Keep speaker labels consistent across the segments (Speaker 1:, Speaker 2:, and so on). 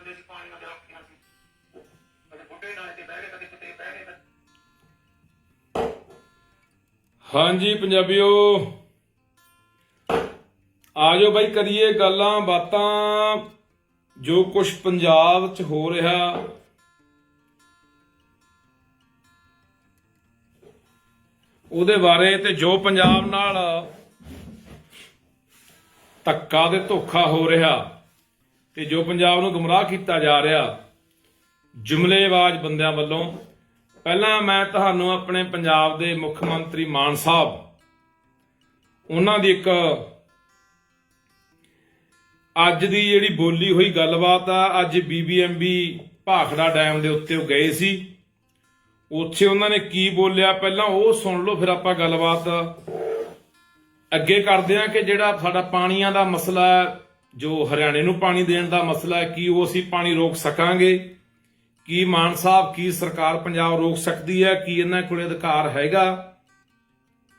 Speaker 1: ਹੁੰਦੇ ਸੀ ਪਾਣੀਆਂ ਦੇ ਰੱਖੀਆਂ ਸੀ ਕਦੇ ਬੁੱਢੇ ਨਾਲੇ ਤੇ ਬਹਿ ਗਏ ਕਦੇ ਕਿਤੇ ਬਹਿ ਗਏ
Speaker 2: ਹਾਂਜੀ ਪੰਜਾਬੀਓ, ਆਜੋ ਬਾਈ ਕਰੀਏ ਗੱਲਾਂ, ਬਾਤਾਂ। ਜੋ ਕੁਝ ਪੰਜਾਬ 'ਚ ਹੋ ਰਿਹਾ। ਉਹਦੇ ਬਾਰੇ ਤੇ ਜੋ ਪੰਜਾਬ ਨਾਲ ਧੱਕਾ ਤੇ ਧੋਖਾ ਹੋ ਰਿਹਾ। ਤੇ ਜੋ ਪੰਜਾਬ ਨੂੰ ਗੁੰਮਰਾਹ ਕੀਤਾ ਜਾ ਰਿਹਾ, ਜੁਮਲੇਬਾਜ਼ ਬੰਦਿਆਂ ਵੱਲੋਂ, ਪਹਿਲਾਂ ਮੈਂ ਤੁਹਾਨੂੰ ਆਪਣੇ ਪੰਜਾਬ ਦੇ ਮੁੱਖ ਮੰਤਰੀ ਮਾਨ ਸਾਹਿਬ, ਉਹਨਾਂ ਦੀ ਇੱਕ ਅੱਜ ਦੀ ਜਿਹੜੀ ਬੋਲੀ ਹੋਈ ਗੱਲਬਾਤ ਆ, ਅੱਜ ਬੀਬੀਐਮਬੀ ਭਾਖੜਾ ਡੈਮ ਦੇ ਉੱਤੇ ਉਹ ਗਏ ਸੀ। ਉੱਥੇ ਉਹਨਾਂ ਨੇ ਕੀ ਬੋਲਿਆ? ਪਹਿਲਾਂ ਉਹ ਸੁਣ ਲਓ, ਫਿਰ ਆਪਾਂ ਗੱਲਬਾਤ ਅੱਗੇ ਕਰਦੇ ਹਾਂ ਕਿ ਜਿਹੜਾ ਸਾਡਾ ਪਾਣੀਆਂ ਦਾ ਮਸਲਾ ਜੋ ਹਰਿਆਣੇ ਨੂੰ ਪਾਣੀ ਦੇਣ ਦਾ ਮਸਲਾ ਹੈ, ਕੀ ਉਹ ਅਸੀਂ ਪਾਣੀ ਰੋਕ ਸਕਾਂਗੇ? ਕੀ ਮਾਨ ਸਾਹਿਬ, ਕੀ ਸਰਕਾਰ ਪੰਜਾਬ ਰੋਕ ਸਕਦੀ ਹੈ? ਕੀ ਇਹਨਾਂ ਕੋਲੇ ਅਧਿਕਾਰ ਹੈਗਾ?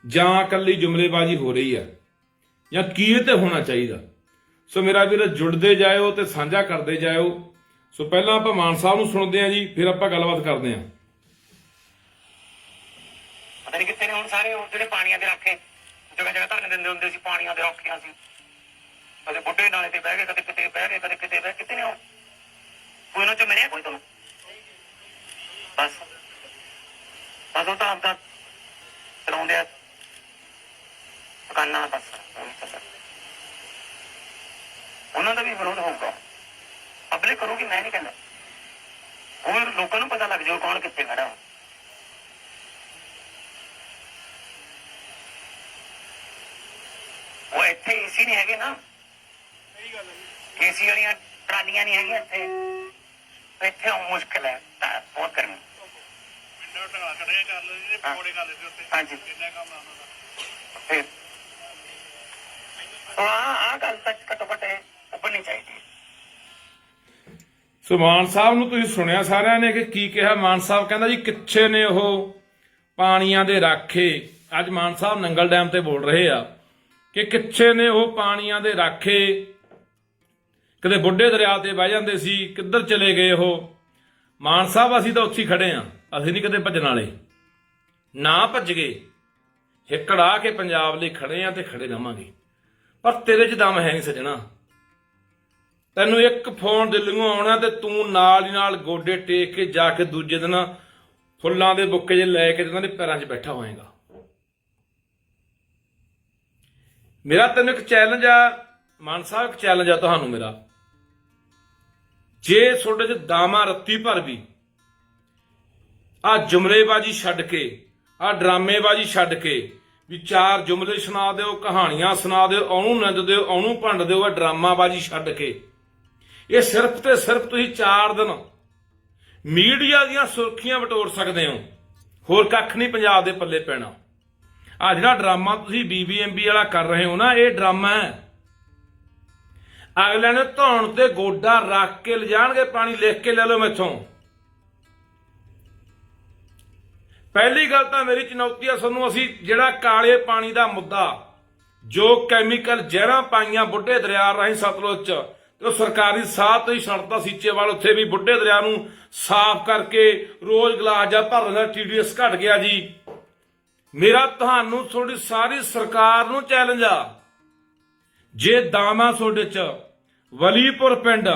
Speaker 2: ਜਾਂ ਇਕੱਲੀ ਜੁਮਲੇਬਾਜ਼ੀ ਹੋ ਰਹੀ ਹੈ? ਜਾਂ ਕੀ ਇਹ ਤੇ ਹੋਣਾ ਚਾਹੀਦਾ? ਸੋ ਮੇਰਾ ਵੀਰ, ਜੁੜਦੇ ਜਾਇਓ ਤੇ ਸਾਂਝਾ ਕਰਦੇ ਜਾਇਓ। ਸੋ ਪਹਿਲਾਂ ਆਪਾਂ ਮਾਨ ਸਾਹਿਬ ਨੂੰ ਸੁਣਦੇ ਹਾਂ ਜੀ, ਫਿਰ ਆਪਾਂ ਗੱਲਬਾਤ ਕਰਦੇ ਹਾਂ।
Speaker 1: ਪਤਾ ਨਹੀਂ ਕਿੱਥੇ ਨੇ ਹੁਣ ਸਾਰੇ ਉਹ ਜਿਹੜੇ ਪਾਣੀਆਂ ਦੇ ਰੱਖੇ ਜਗ੍ਹਾ ਜਗ੍ਹਾ ਧਰਨੇ ਦਿੰਦੇ ਹੁੰਦੇ ਸੀ, ਪਾਣੀਆਂ ਦੇ ਰੱਖੀਆਂ ਸੀ। ਕਦੇ ਬੁੱਢੇ ਨਾਲੇ ਤੇ ਬਹਿ ਗਏ, ਕਦੇ ਕਿਤੇ ਬਹਿ ਗਏ, ਕਦੇ ਕਿਤੇ ਬਹਿ ਕਿਤੇ ਨੇ ਉਹ ਕੋਈ ਉਹਨਾਂ ਚ ਮਿਲਿਆ ਕੋਈ ਤੁਹਾਨੂੰ? ਬਸ। ਬਸ ਉਹ ਤਾਂ ਆਪਦਾ ਚਲਾਉਂਦੇ ਆ। ਦੁਕਾਨਾਂ ਬਸ। ਉਹਨਾਂ ਦਾ ਵੀ ਵਿਰੋਧ ਹੋਊਗਾ। ਪਬਲਿਕ ਕਰੂਗੀ, ਮੈਂ ਨਹੀਂ ਕਹਿੰਦਾ। ਹੋਰ ਲੋਕਾਂ ਨੂੰ ਪਤਾ ਲੱਗ ਜਾਊ ਕੌਣ ਕਿੱਥੇ ਖੜਾ ਹੈ। ਉਹ ਇੱਥੇ ਏਸੀ ਨਹੀਂ ਹੈਗੇ ਨਾ। ਏਸੀ ਵਾਲੀਆਂ ਟਰਾਲੀਆਂ ਨਹੀਂ ਹੈਗੀਆਂ ਇੱਥੇ। ਇੱਥੇ ਉਹ ਮੁਸ਼ਕਲ ਹੈ ਤਾਂ ਬਹੁਤ ਗਰਮੀ।
Speaker 3: ਵਿੰਡੋ ਢਗਾ ਖੜੇ ਕਰ ਲਓ ਜੀ
Speaker 1: ਹਾਂ।
Speaker 3: ਪਕੌੜੇ ਖਾ ਲੈਂਦੇ ਉੱਤੇ
Speaker 1: ਹਾਂਜੀ।
Speaker 3: ਕਿੰਨਾ ਕੰਮ ਆ ਉਹਨਾਂ ਦਾ।
Speaker 1: ਫਿਰ ਉਹ ਆ ਆ ਗੱਲ ਤੱਕ ਘੱਟੋ ਘੱਟ ਉੱਪਰਨੀ ਚਾਹੀਦੀ
Speaker 2: ਸੋ ਮਾਨ ਸਾਹਿਬ ਨੂੰ ਤੁਸੀਂ ਸੁਣਿਆ ਸਾਰਿਆਂ ਨੇ ਕਿ ਕੀ ਕਿਹਾ? ਮਾਨ ਸਾਹਿਬ ਕਹਿੰਦਾ ਜੀ ਕਿੱਥੇ ਨੇ ਉਹ ਪਾਣੀਆਂ ਦੇ ਰਾਖੇ? ਅੱਜ ਮਾਨ ਸਾਹਿਬ ਨੰਗਲ ਡੈਮ ਤੇ ਬੋਲ ਰਹੇ ਆ ਕਿ ਕਿੱਥੇ ਨੇ ਉਹ ਪਾਣੀਆਂ ਦੇ ਰਾਖੇ? ਕਦੇ ਬੁੱਢੇ ਦਰਿਆ ਤੇ ਬਹਿ ਜਾਂਦੇ ਸੀ, ਕਿੱਧਰ ਚਲੇ ਗਏ ਉਹ? ਮਾਨ ਸਾਹਿਬ, ਅਸੀਂ ਤਾਂ ਉੱਥੇ ਹੀ ਖੜੇ ਆ ਅਸੀਂ ਨਹੀਂ ਕਦੇ ਭੱਜਣ ਵਾਲੇ। ਨਾ ਭੱਜ ਗਏ। ਹਿੱਕੜਾ ਕੇ ਪੰਜਾਬ ਲਈ ਖੜੇ ਆ ਤੇ ਖੜੇ ਰਵਾਂਗੇ ਪਰ ਤੇਰੇ 'ਚ ਦਮ ਹੈ ਨਹੀਂ ਸਜਣਾ। ਤੈਨੂੰ ਇੱਕ ਫੋਨ ਦਿੱਲੀੋਂ ਆਉਣਾ ਤੇ ਤੂੰ ਨਾਲ ਹੀ ਨਾਲ ਗੋਡੇ ਟੇਕ ਕੇ ਜਾ ਕੇ ਦੂਜੇ ਦਿਨ ਫੁੱਲਾਂ ਦੇ ਬੁੱਕੇ ਜੇ ਲੈ ਕੇ ਉਹਨਾਂ ਦੇ ਪੈਰਾਂ 'ਚ ਬੈਠਾ ਹੋਏਗਾ। ਮੇਰਾ ਤੈਨੂੰ ਇੱਕ ਚੈਲੰਜ ਆ, ਮਾਨ ਸਾਹਿਬ, ਇੱਕ ਚੈਲੰਜ ਆ ਤੁਹਾਨੂੰ ਮੇਰਾ। ਜੇ ਤੁਹਾਡੇ 'ਚ ਦਾਮਾ ਰੱਤੀ ਭਰ ਵੀ ਆ ਜੁਮਲੇਬਾਜ਼ੀ ਛੱਡ ਕੇ, ਆ ਡਰਾਮੇਬਾਜ਼ੀ ਛੱਡ ਕੇ, ਵੀ ਚਾਰ ਜੁਮਲੇ ਸੁਣਾ ਦਿਓ, ਕਹਾਣੀਆਂ ਸੁਣਾ ਦਿਓ, ਉਹਨੂੰ ਨੰਦ ਦਿਓ, ਉਹਨੂੰ ਭੰਡ ਦਿਓ, ਆ ਡਰਾਮਾਬਾਜ਼ੀ ਛੱਡ ਕੇ। ਇਹ ਸਿਰਫ ਤੇ ਸਿਰਫ ਤੁਸੀਂ ਚਾਰ ਦਿਨ ਮੀਡੀਆ ਦੀਆਂ ਸੁਰਖੀਆਂ ਵਟੋਰ ਸਕਦੇ ਹੋ। ਹੋਰ ਕੱਖ ਨਹੀਂ ਪੰਜਾਬ ਦੇ ਪੱਲੇ ਪੈਣਾ। ਆ ਜਿਹੜਾ ਡਰਾਮਾ ਤੁਸੀਂ ਬੀਬੀਐਮਬੀ ਵਾਲਾ ਕਰ ਰਹੇ ਹੋ ਨਾ, ਇਹ ਡਰਾਮਾ ਹੈ। ਅਗਲੇ ਨੇ ਧੌਣ ਤੇ ਗੋਡਾ ਰੱਖ ਕੇ ਲਿਜਾਣਗੇ, ਪਾਣੀ ਲਿਖ ਕੇ ਲੈ ਲਓ ਮੈਥੋਂ। ਪਹਿਲੀ ਗੱਲ ਤਾਂ ਮੇਰੀ ਚੁਣੌਤੀ ਆ ਤੁਹਾਨੂੰ, ਅਸੀਂ ਜਿਹੜਾ ਕਾਲੇ ਪਾਣੀ ਦਾ ਮੁੱਦਾ, ਜੋ ਕੈਮੀਕਲ ਜ਼ਹਿਰਾਂ ਪਾਈਆਂ ਬੁੱਢੇ ਦਰਿਆ ਰਾਹੀਂ ਸਤਲੁਜ ਚ, ਤੇ ਉਹ ਸਰਕਾਰੀ ਸਾਹ ਤੋਂ ਹੀ ਛੱਡਦਾ ਸੀਚੇਵਾਲ, ਉੱਥੇ ਵੀ ਬੁੱਢੇ ਦਰਿਆ ਨੂੰ ਸਾਫ਼ ਕਰਕੇ ਰੋਜ਼ ਗਲਾਸ ਜਾਂ ਭਰ ਲੈਂਦਾ ਟੀਡੀਐਸ ਘਟ ਗਿਆ ਜੀ। ਮੇਰਾ ਤੁਹਾਨੂੰ ਤੁਹਾਡੀ ਸਾਰੀ ਸਰਕਾਰ ਨੂੰ ਚੈਲੰਜ ਆ। ਜੇ ਦਾਮਾ ਤੁਹਾਡੇ ਚ, ਵਲੀਪੁਰ ਪਿੰਡ,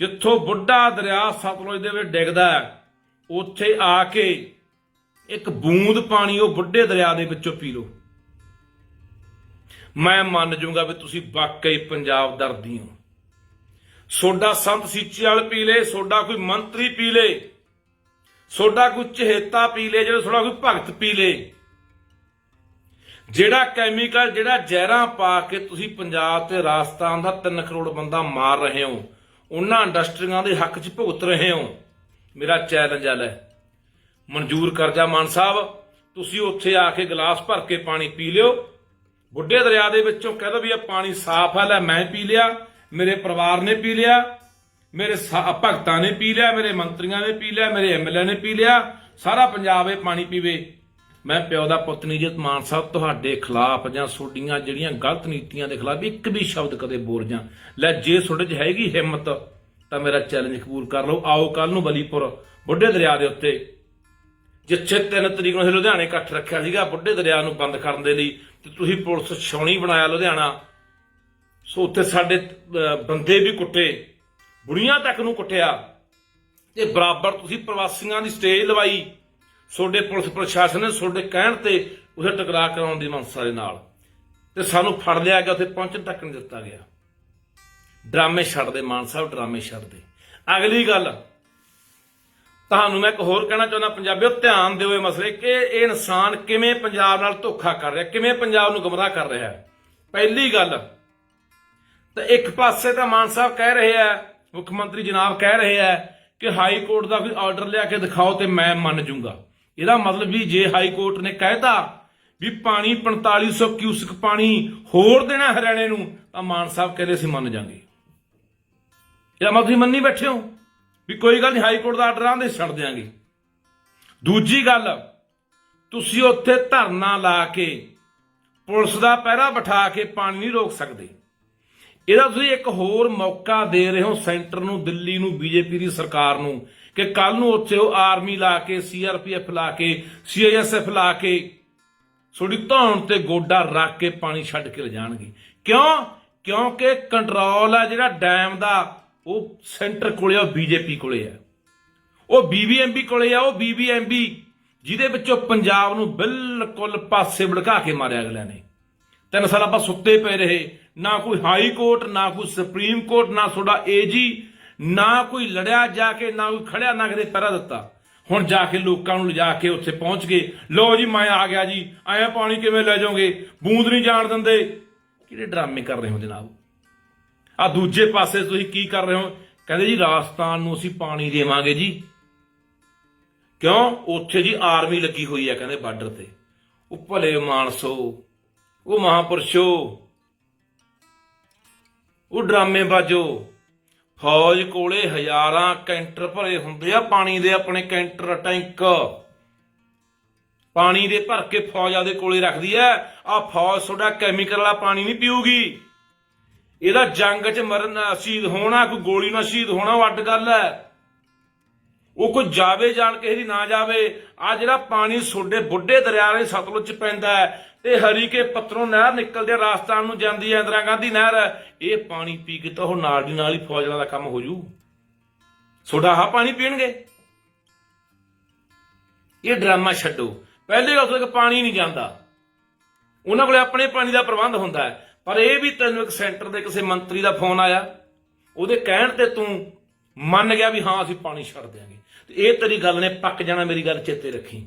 Speaker 2: ਜਿੱਥੋਂ ਬੁੱਢਾ ਦਰਿਆ ਸਤਲੁਜ ਦੇ ਵਿੱਚ ਡਿੱਗਦਾ ਹੈ, ਉੱਥੇ ਆ ਕੇ ਇੱਕ ਬੂੰਦ ਪਾਣੀ ਉਹ ਬੁੱਢੇ ਦਰਿਆ ਦੇ ਵਿੱਚੋਂ ਪੀ ਲਓ। ਮੈਂ ਮੰਨ ਜਾਊਂਗਾ ਵੀ ਤੁਸੀਂ ਵਾਕਈ ਪੰਜਾਬ ਦਰਦੀ ਹੋ। ਸੋਡਾ ਸੰਤ ਸੀਚੇ ਵਾਲ ਪੀ ਲੇ, ਸੋਡਾ ਕੋਈ ਮੰਤਰੀ ਪੀ ਲੇ, ਸੋਡਾ ਕੋਈ ਚਹੇਤਾ ਪੀ ਲੇ, ਜਿਹੜਾ ਸੋਡਾ ਕੋਈ ਭਗਤ ਪੀ ਲੇ। ਜਿਹੜਾ ਕੈਮੀਕਲ, ਜਿਹੜਾ ਜ਼ਹਿਰਾਂ ਪਾ ਕੇ ਤੁਸੀਂ ਪੰਜਾਬ ਤੇ ਰਾਜਸਥਾਨ ਦਾ 3 ਕਰੋੜ ਬੰਦਾ ਮਾਰ ਰਹੇ ਹੋ, ਉਹਨਾਂ ਇੰਡਸਟਰੀਆਂ ਦੇ ਹੱਕ 'ਚ ਭੁਗਤ ਰਹੇ ਹੋ, ਮੇਰਾ ਚੈਲੰਜ ਆ ਲੈ। ਮਨਜ਼ੂਰ ਕਰਜ਼ਾ ਮਾਨ ਸਾਹਿਬ, ਤੁਸੀਂ ਉੱਥੇ ਆ ਕੇ ਗਲਾਸ ਭਰ ਕੇ ਪਾਣੀ ਪੀ ਲਿਓ। ਬੁੱਢੇ ਦਰਿਆ ਦੇ ਵਿੱਚੋਂ ਕਹਿ ਦੋ ਵੀ ਇਹ ਪਾਣੀ ਸਾਫ਼ ਹੈ, ਲੈ ਮੈਂ ਪੀ ਲਿਆ, ਮੇਰੇ ਪਰਿਵਾਰ ਨੇ ਪੀ ਲਿਆ, ਮੇਰੇ ਸਾ- ਭਗਤਾਂ ਨੇ ਪੀ ਲਿਆ, ਮੇਰੇ ਮੰਤਰੀਆਂ ਨੇ ਪੀ ਲਿਆ, ਮੇਰੇ ਐਮਐਲਏ ਨੇ ਪੀ ਲਿਆ, ਸਾਰਾ ਪੰਜਾਬ ਇਹ ਪਾਣੀ ਪੀਵੇ। ਮੈਂ ਪਿਓ ਦਾ ਪੁੱਤ ਨਹੀਂ ਜਿਤ ਮਾਨ ਸਾਹਿਬ ਤੁਹਾਡੇ ਖਿਲਾਫ ਜਾਂ ਤੁਹਾਡੀਆਂ ਜਿਹੜੀਆਂ ਗਲਤ ਨੀਤੀਆਂ ਦੇ ਖਿਲਾਫ ਇੱਕ ਵੀ ਸ਼ਬਦ ਕਦੇ ਬੋਲ ਜਾਂ। ਲੈ ਜੇ ਤੁਹਾਡੇ 'ਚ ਹੈਗੀ ਹਿੰਮਤ, ਤਾਂ ਮੇਰਾ ਚੈਲੰਜ ਕਬੂਲ ਕਰ ਲਓ। ਆਓ ਕੱਲ ਨੂੰ ਬਲੀਪੁਰ, ਬੁੱਢੇ ਦਰਿਆ ਦੇ ਉੱਤੇ। ਜਿੱਥੇ 3 ਤਰੀਕ ਨੂੰ ਅਸੀਂ ਲੁਧਿਆਣੇ ਇਕੱਠ ਰੱਖਿਆ ਸੀਗਾ, ਬੁੱਢੇ ਦਰਿਆ ਨੂੰ ਬੰਦ ਕਰਨ ਦੇ ਲਈ, ਤੇ ਤੁਸੀਂ ਪੁਲਿਸ ਛਾਉਣੀ ਬਣਾਇਆ ਲੁਧਿਆਣਾ। ਸੋ ਉੱਥੇ ਸਾਡੇ ਬੰਦੇ ਵੀ ਕੁੱਟੇ, ਬੁੜੀਆਂ ਤੱਕ ਨੂੰ ਕੁੱਟਿਆ। ਤੇ ਬਰਾਬਰ ਤੁਸੀਂ ਪ੍ਰਵਾਸੀਆਂ ਦੀ ਸਟੇਜ ਲਵਾਈ। ਤੁਹਾਡੇ ਪੁਲਿਸ ਪ੍ਰਸ਼ਾਸਨ ਨੇ ਤੁਹਾਡੇ ਕਹਿਣ ਤੇ ਉਸੇ ਟਕਰਾਅ ਕਰਾਉਣ ਦੀ ਮਨਸਾ ਦੇ ਨਾਲ। ਤੇ ਸਾਨੂੰ ਫੜ ਲਿਆ ਗਿਆ, ਉੱਥੇ ਪਹੁੰਚਣ ਤੱਕ ਨਹੀਂ ਦਿੱਤਾ ਗਿਆ। ਡਰਾਮੇ ਛੱਡਦੇ, ਮਾਨ ਸਾਹਿਬ ਡਰਾਮੇ ਛੱਡਦੇ। ਅਗਲੀ ਗੱਲ, ਤੁਹਾਨੂੰ ਮੈਂ ਇੱਕ ਹੋਰ ਕਹਿਣਾ ਚਾਹੁੰਦਾ, ਪੰਜਾਬੀਓ, ਧਿਆਨ ਦਿਓ ਇਹ ਮਸਲੇ ਕਿ ਇਹ ਇਨਸਾਨ ਕਿਵੇਂ ਪੰਜਾਬ ਨਾਲ ਧੋਖਾ ਕਰ ਰਿਹਾ, ਕਿਵੇਂ ਪੰਜਾਬ ਨੂੰ ਗਮਰਾਹ ਕਰ ਰਿਹਾ ਪਹਿਲੀ ਗੱਲ, ਤਾਂ ਇੱਕ ਪਾਸੇ ਤਾਂ ਮਾਨ ਸਾਹਿਬ ਕਹਿ ਰਹੇ ਆ, ਮੁੱਖ ਮੰਤਰੀ ਜਨਾਬ ਕਹਿ ਰਹੇ ਆ ਕਿ ਹਾਈ ਕੋਰਟ ਦਾ ਕੋਈ ਆਰਡਰ ਲਿਆ ਕੇ ਦਿਖਾਓ ਤੇ ਮੈਂ ਮੰਨ ਜੂੰਗਾ। ਇਹਦਾ ਮਤਲਬ ਵੀ ਜੇ ਹਾਈ ਕੋਰਟ ਨੇ ਕਹਿਤਾ ਵੀ ਪਾਣੀ 4500 ਕਿਊਸਕ ਪਾਣੀ ਹੋਰ ਦੇਣਾ ਹਰਿਆਣੇ ਨੂੰ, ਤਾਂ ਮਾਨ ਸਾਹਿਬ ਕਹਿੰਦੇ ਅਸੀਂ ਮੰਨ ਜਾਾਂਗੇ। ਇਹਦਾ ਮਤਲਬ ਮੰਨੀ ਬੈਠੇ ਹੋ ਵੀ ਕੋਈ ਗੱਲ ਨਹੀਂ, ਹਾਈ ਕੋਰਟ ਦਾ ਆਰਡਰ ਆਂਦੇ, ਛੱਡ ਦਿਆਂਗੇ। ਦੂਜੀ ਗੱਲ, ਤੁਸੀਂ ਉੱਥੇ ਧਰਨਾ ਲਾ ਕੇ ਪੁਲਿਸ ਦਾ ਪਹਿਰਾ ਬਿਠਾ ਕੇ ਪਾਣੀ ਨਹੀਂ ਰੋਕ ਸਕਦੇ। ਇਹਦਾ ਤੁਸੀਂ ਇੱਕ ਹੋਰ ਮੌਕਾ ਦੇ ਰਹੇ ਹੋ ਸੈਂਟਰ ਨੂੰ, ਦਿੱਲੀ ਨੂੰ, ਬੀਜੇਪੀ ਦੀ ਸਰਕਾਰ ਨੂੰ। ਕਿ ਕੱਲ ਨੂੰ ਉੱਥੇ ਉਹ ਆਰਮੀ ਲਾ ਕੇ, ਸੀਆਰਪੀਐਫ ਲਾ ਕੇ, ਸੀਆਈਐਸਐਫ ਲਾ ਕੇ ਤੁਹਾਡੀ ਧੌਣ ਤੇ ਗੋਡਾ ਰੱਖ ਕੇ ਪਾਣੀ ਛੱਡ ਕੇ ਲਿਜਾਣਗੇ। ਕਿਉਂ? ਕਿਉਂਕਿ ਕੰਟਰੋਲ ਆ ਜਿਹੜਾ ਡੈਮ ਦਾ, ਉਹ ਸੈਂਟਰ ਕੋਲੇ ਆ ਬੀਜੇਪੀ ਕੋਲੇ ਆ। ਉਹ ਬੀਬੀਐਮਬੀ ਕੋਲੇ ਆ, ਉਹ ਬੀਬੀਐਮਬੀ ਜਿਹਦੇ ਵਿੱਚੋਂ ਪੰਜਾਬ ਨੂੰ ਬਿਲਕੁਲ ਪਾਸੇ ਭੜਕਾ ਕੇ ਮਾਰਿਆ ਅਗਲਿਆਂ ਨੇ। ਤਿੰਨ ਸਾਲ ਆਪਾਂ ਸੁੱਤੇ ਪਏ ਰਹੇ, ਨਾ ਕੋਈ ਹਾਈ ਕੋਰਟ ਨਾ ਕੋਈ ਸੁਪਰੀਮ ਕੋਰਟ ਨਾ ਤੁਹਾਡਾ ਏਜੀ ਨਾ ਕੋਈ ਲੜਿਆ ਜਾ ਕੇ, ਨਾ ਕੋਈ ਖੜਿਆ, ਨਾ ਕਿਤੇ ਪਹਿਰਾ ਦਿੱਤਾ। ਹੁਣ ਜਾ ਕੇ ਲੋਕਾਂ ਨੂੰ ਲਿਜਾ ਕੇ ਉੱਥੇ ਪਹੁੰਚ ਗਏ। ਲੋ ਜੀ, ਮੈਂ ਆ ਗਿਆ ਜੀ। ਆਇਆ ਪਾਣੀ ਕਿਵੇਂ ਲੈ ਜਾਓਗੇ? ਬੂੰਦ ਨਹੀਂ ਜਾਣ ਦਿੰਦੇ। ਕਿਹੜੇ ਡਰਾਮੇ ਕਰ ਰਹੇ ਹੋ ਜਨਾਬ? ਆ ਦੂਜੇ ਪਾਸੇ ਤੁਸੀਂ ਕੀ ਕਰ ਰਹੇ ਹੋ? ਕਹਿੰਦੇ ਜੀ, ਰਾਜਸਥਾਨ ਨੂੰ ਅਸੀਂ ਪਾਣੀ ਦੇਵਾਂਗੇ ਜੀ। ਕਿਉਂ? ਉੱਥੇ ਜੀ ਆਰਮੀ ਲੱਗੀ ਹੋਈ ਹੈ ਕਹਿੰਦੇ ਬਾਰਡਰ ਤੇ। ਉਹ ਭਲੇ ਮਾਨਸੋ, ਉਹ ਮਹਾਪੁਰਸ਼ੋ। ਉਹ ਡਰਾਮੇ ਬਾਜੋ ਫੌਜ ਕੋਲੇ ਹਜ਼ਾਰਾਂ ਕੈਂਟਰ ਭਰੇ ਹੁੰਦੇ ਆ, ਪਾਣੀ ਦੇ ਆਪਣੇ ਕੈਂਟਰ ਟੈਂਕ। ਪਾਣੀ ਦੇ ਭਰ ਕੇ ਫੌਜ ਆਦੇ ਕੋਲੇ ਰੱਖਦੀ ਐ। ਆ ਫੌਜ ਤੁਹਾਡਾ ਕੈਮੀਕਲ ਵਾਲਾ ਪਾਣੀ ਨਹੀਂ ਪੀਊਗੀ। ਇਹਦਾ ਜੰਗ 'ਚ ਮਰਨ ਸ਼ਹੀਦ ਹੋਣਾ, ਕੋਈ ਗੋਲੀ ਨਾਲ ਸ਼ਹੀਦ ਹੋਣਾ ਉਹ ਅੱਡ ਗੱਲ ਐ। ਉਹ ਕੋਈ ਜਾਵੇ ਜਾਣ ਕਿਸੇ ਦੀ ਨਾ ਜਾਵੇ। ਆ ਜਿਹੜਾ ਪਾਣੀ ਸੋਡੇ ਬੁੱਢੇ ਦਰਿਆ ਦੇ ਸਤਲੁਜ ਚ ਪੈਂਦਾ ਹੈ ਤੇ ਹਰੀਕੇ ਪੱਤਰੋਂ ਨਹਿਰ ਨਿਕਲਦੇ ਰਾਜਸਥਾਨ ਨੂੰ ਜਾਂਦੀ ਹੈ, ਇੰਦਰਾ ਗਾਂਧੀ ਨਹਿਰ। ਇਹ ਪਾਣੀ ਪੀ ਕੇ ਤਾਂ ਉਹ ਨਾਲ ਦੀ ਨਾਲ ਹੀ ਫੌਜਾਂ ਦਾ ਕੰਮ ਹੋ ਜੂ। ਸੋਡਾ ਆਹ ਪਾਣੀ ਪੀਣਗੇ? ਇਹ ਡਰਾਮਾ ਛੱਡੋ। ਪਹਿਲੇ ਉਸ ਤੱਕ ਪਾਣੀ ਨਹੀਂ ਜਾਂਦਾ। ਉਹਨਾਂ ਕੋਲੇ ਆਪਣੇ ਪਾਣੀ ਦਾ ਪ੍ਰਬੰਧ ਹੁੰਦਾ ਹੈ। ਪਰ ਇਹ ਵੀ ਤੈਨੂੰ ਇੱਕ ਸੈਂਟਰ ਦੇ ਕਿਸੇ ਮੰਤਰੀ ਦਾ ਫੋਨ ਆਇਆ। ਉਹਦੇ ਕਹਿਣ ਤੇ ਤੂੰ ਮੰਨ ਗਿਆ ਵੀ ਹਾਂ, ਅਸੀਂ ਪਾਣੀ ਛੱਡ ਦਿਆਂਗੇ। ਤੇ ਇਹ ਤੇਰੀ ਗੱਲ ਨੇ ਪੱਕ ਜਾਣਾ, ਮੇਰੀ ਗੱਲ ਚੇਤੇ ਰੱਖੀ।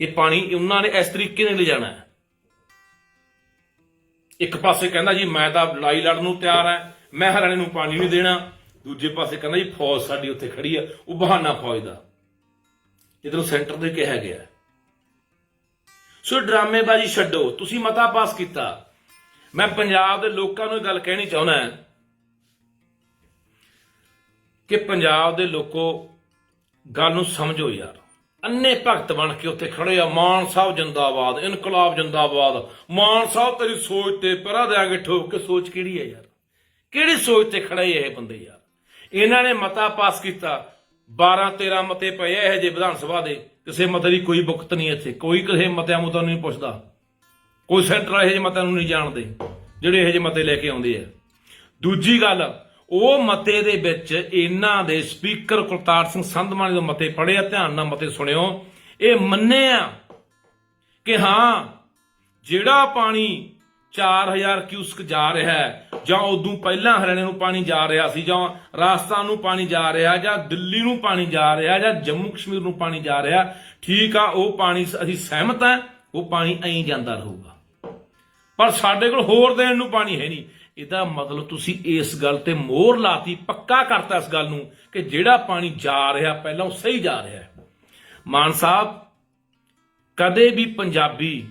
Speaker 2: ਇਹ ਪਾਣੀ ਉਹਨਾਂ ਨੇ ਇਸ ਤਰੀਕੇ ਨਾਲ ਲਿਜਾਣਾ ਹੈ। ਇੱਕ ਪਾਸੇ ਕਹਿੰਦਾ ਜੀ, ਮੈਂ ਤਾਂ ਲੜਾਈ ਲੜਨ ਨੂੰ ਤਿਆਰ ਹਾਂ, ਮੈਂ ਹਰਿਆਣੇ ਨੂੰ ਪਾਣੀ ਨਹੀਂ ਦੇਣਾ। ਦੂਜੇ ਪਾਸੇ ਕਹਿੰਦਾ ਜੀ, ਫੌਜ ਸਾਡੀ ਉੱਥੇ ਖੜੀ ਆ, ਉਹ ਬਹਾਨਾ ਫੌਜ ਦਾ। ਇਧਰੋਂ ਸੈਂਟਰ ਦੇ ਕਿਹਾ ਗਿਆ ਸੋ ਡਰਾਮੇਬਾਜ਼ੀ ਛੱਡੋ, ਤੁਸੀਂ ਮਤਾ ਪਾਸ ਕੀਤਾ। ਮੈਂ ਪੰਜਾਬ ਦੇ ਲੋਕਾਂ ਨੂੰ ਇਹ ਗੱਲ ਕਹਿਣੀ ਚਾਹੁੰਦਾ ਹਾਂ ਕਿ ਪੰਜਾਬ ਦੇ ਲੋਕੋ ਗੱਲ ਨੂੰ ਸਮਝੋ ਯਾਰ। ਅੰਨੇ ਭਗਤ ਬਣ ਕੇ ਉੱਥੇ ਖੜੇ ਆ, ਮਾਨ ਸਾਹਿਬ ਜਿੰਦਾਬਾਦ, ਇਨਕਲਾਬ ਜਿੰਦਾਬਾਦ। ਮਾਨ ਸਾਹਿਬ ਤੇਰੀ ਸੋਚ ਤੇ ਪਰਾ ਦੇਾਂਗੇ ਠੋਕ ਕੇ ਸੋਚ ਕਿਹੜੀ ਹੈ ਯਾਰ? ਕਿਹੜੀ ਸੋਚ ਤੇ ਖੜੇ ਇਹ ਬੰਦੇ ਯਾਰ? ਇਹਨਾਂ ਨੇ ਮਤਾ ਪਾਸ ਕੀਤਾ। 12 13 ਮਤੇ ਪਏ ਆ ਇਹ ਜੇ ਵਿਧਾਨ ਸਭਾ ਦੇ। ਕਿਸੇ ਮਤੇ ਦੀ ਕੋਈ ਬੁਕਤ ਨਹੀਂ ਇੱਥੇ। ਕੋਈ ਕਿਸੇ ਮਤਿਆਂ ਮੁਤਾਂ ਨੂੰ ਨਹੀਂ ਪੁੱਛਦਾ। ਕੋਈ ਸੈਂਟਰ ਇਹੋ ਜਿਹੇ ਮਤਾਂ ਨੂੰ ਨਹੀਂ ਜਾਣਦੇ, ਜਿਹੜੇ ਇਹੋ ਜਿਹੇ ਮਤੇ ਲੈ ਕੇ ਆਉਂਦੇ ਆ। ਦੂਜੀ ਗੱਲ ਉਹ ਮਤੇ ਦੇ ਵਿੱਚ ਇਹਨਾਂ ਦੇ ਸਪੀਕਰ ਕੁਲਤਾਰ ਸਿੰਘ ਸੰਧਮਾਨੀ ਦੇ ਮਤੇ ਪੜ੍ਹੇ ਆ, ਧਿਆਨ ਨਾਲ ਮਤੇ ਸੁਣਿਓ। ਇਹ ਮੰਨਿਆ ਕਿ ਹਾਂ, ਜਿਹੜਾ ਪਾਣੀ 4000 ਕਿਊਸਕ ਜਾ ਰਿਹਾ ਹੈ, ਜਾਂ ਉਦੋਂ ਪਹਿਲਾਂ ਹਰਿਆਣੇ ਨੂੰ ਪਾਣੀ ਜਾ ਰਿਹਾ ਸੀ, ਜਾਂ ਰਾਜਸਥਾਨ ਨੂੰ ਪਾਣੀ ਜਾ ਰਿਹਾ, ਜਾਂ ਦਿੱਲੀ ਨੂੰ ਪਾਣੀ ਜਾ ਰਿਹਾ, ਜਾਂ ਜੰਮੂ ਕਸ਼ਮੀਰ ਨੂੰ ਪਾਣੀ ਜਾ ਰਿਹਾ, ਠੀਕ ਆ, ਉਹ ਪਾਣੀ ਅਸੀਂ ਸਹਿਮਤ ਆ, ਉਹ ਪਾਣੀ ਐਂ ਜਾਂਦਾ ਰਹੂਗਾ। ਪਰ ਸਾਡੇ ਕੋਲ ਹੋਰ ਦੇਣ ਨੂੰ ਪਾਣੀ ਹੈ ਨਹੀਂ। ਇਹਦਾ ਮਤਲਬ ਤੁਸੀਂ ਇਸ ਗੱਲ ਤੇ ਮੋਹਰ ਲਾਤੀ, ਪੱਕਾ ਕਰਤਾ ਇਸ ਗੱਲ ਨੂੰ ਕਿ ਜਿਹੜਾ ਪਾਣੀ ਜਾ ਰਿਹਾ ਪਹਿਲਾਂ ਉਹ ਸਹੀ ਜਾ ਰਿਹਾ ਹੈ। ਮਾਨ ਸਾਹਿਬ, ਕਦੇ ਵੀ ਪੰਜਾਬੀ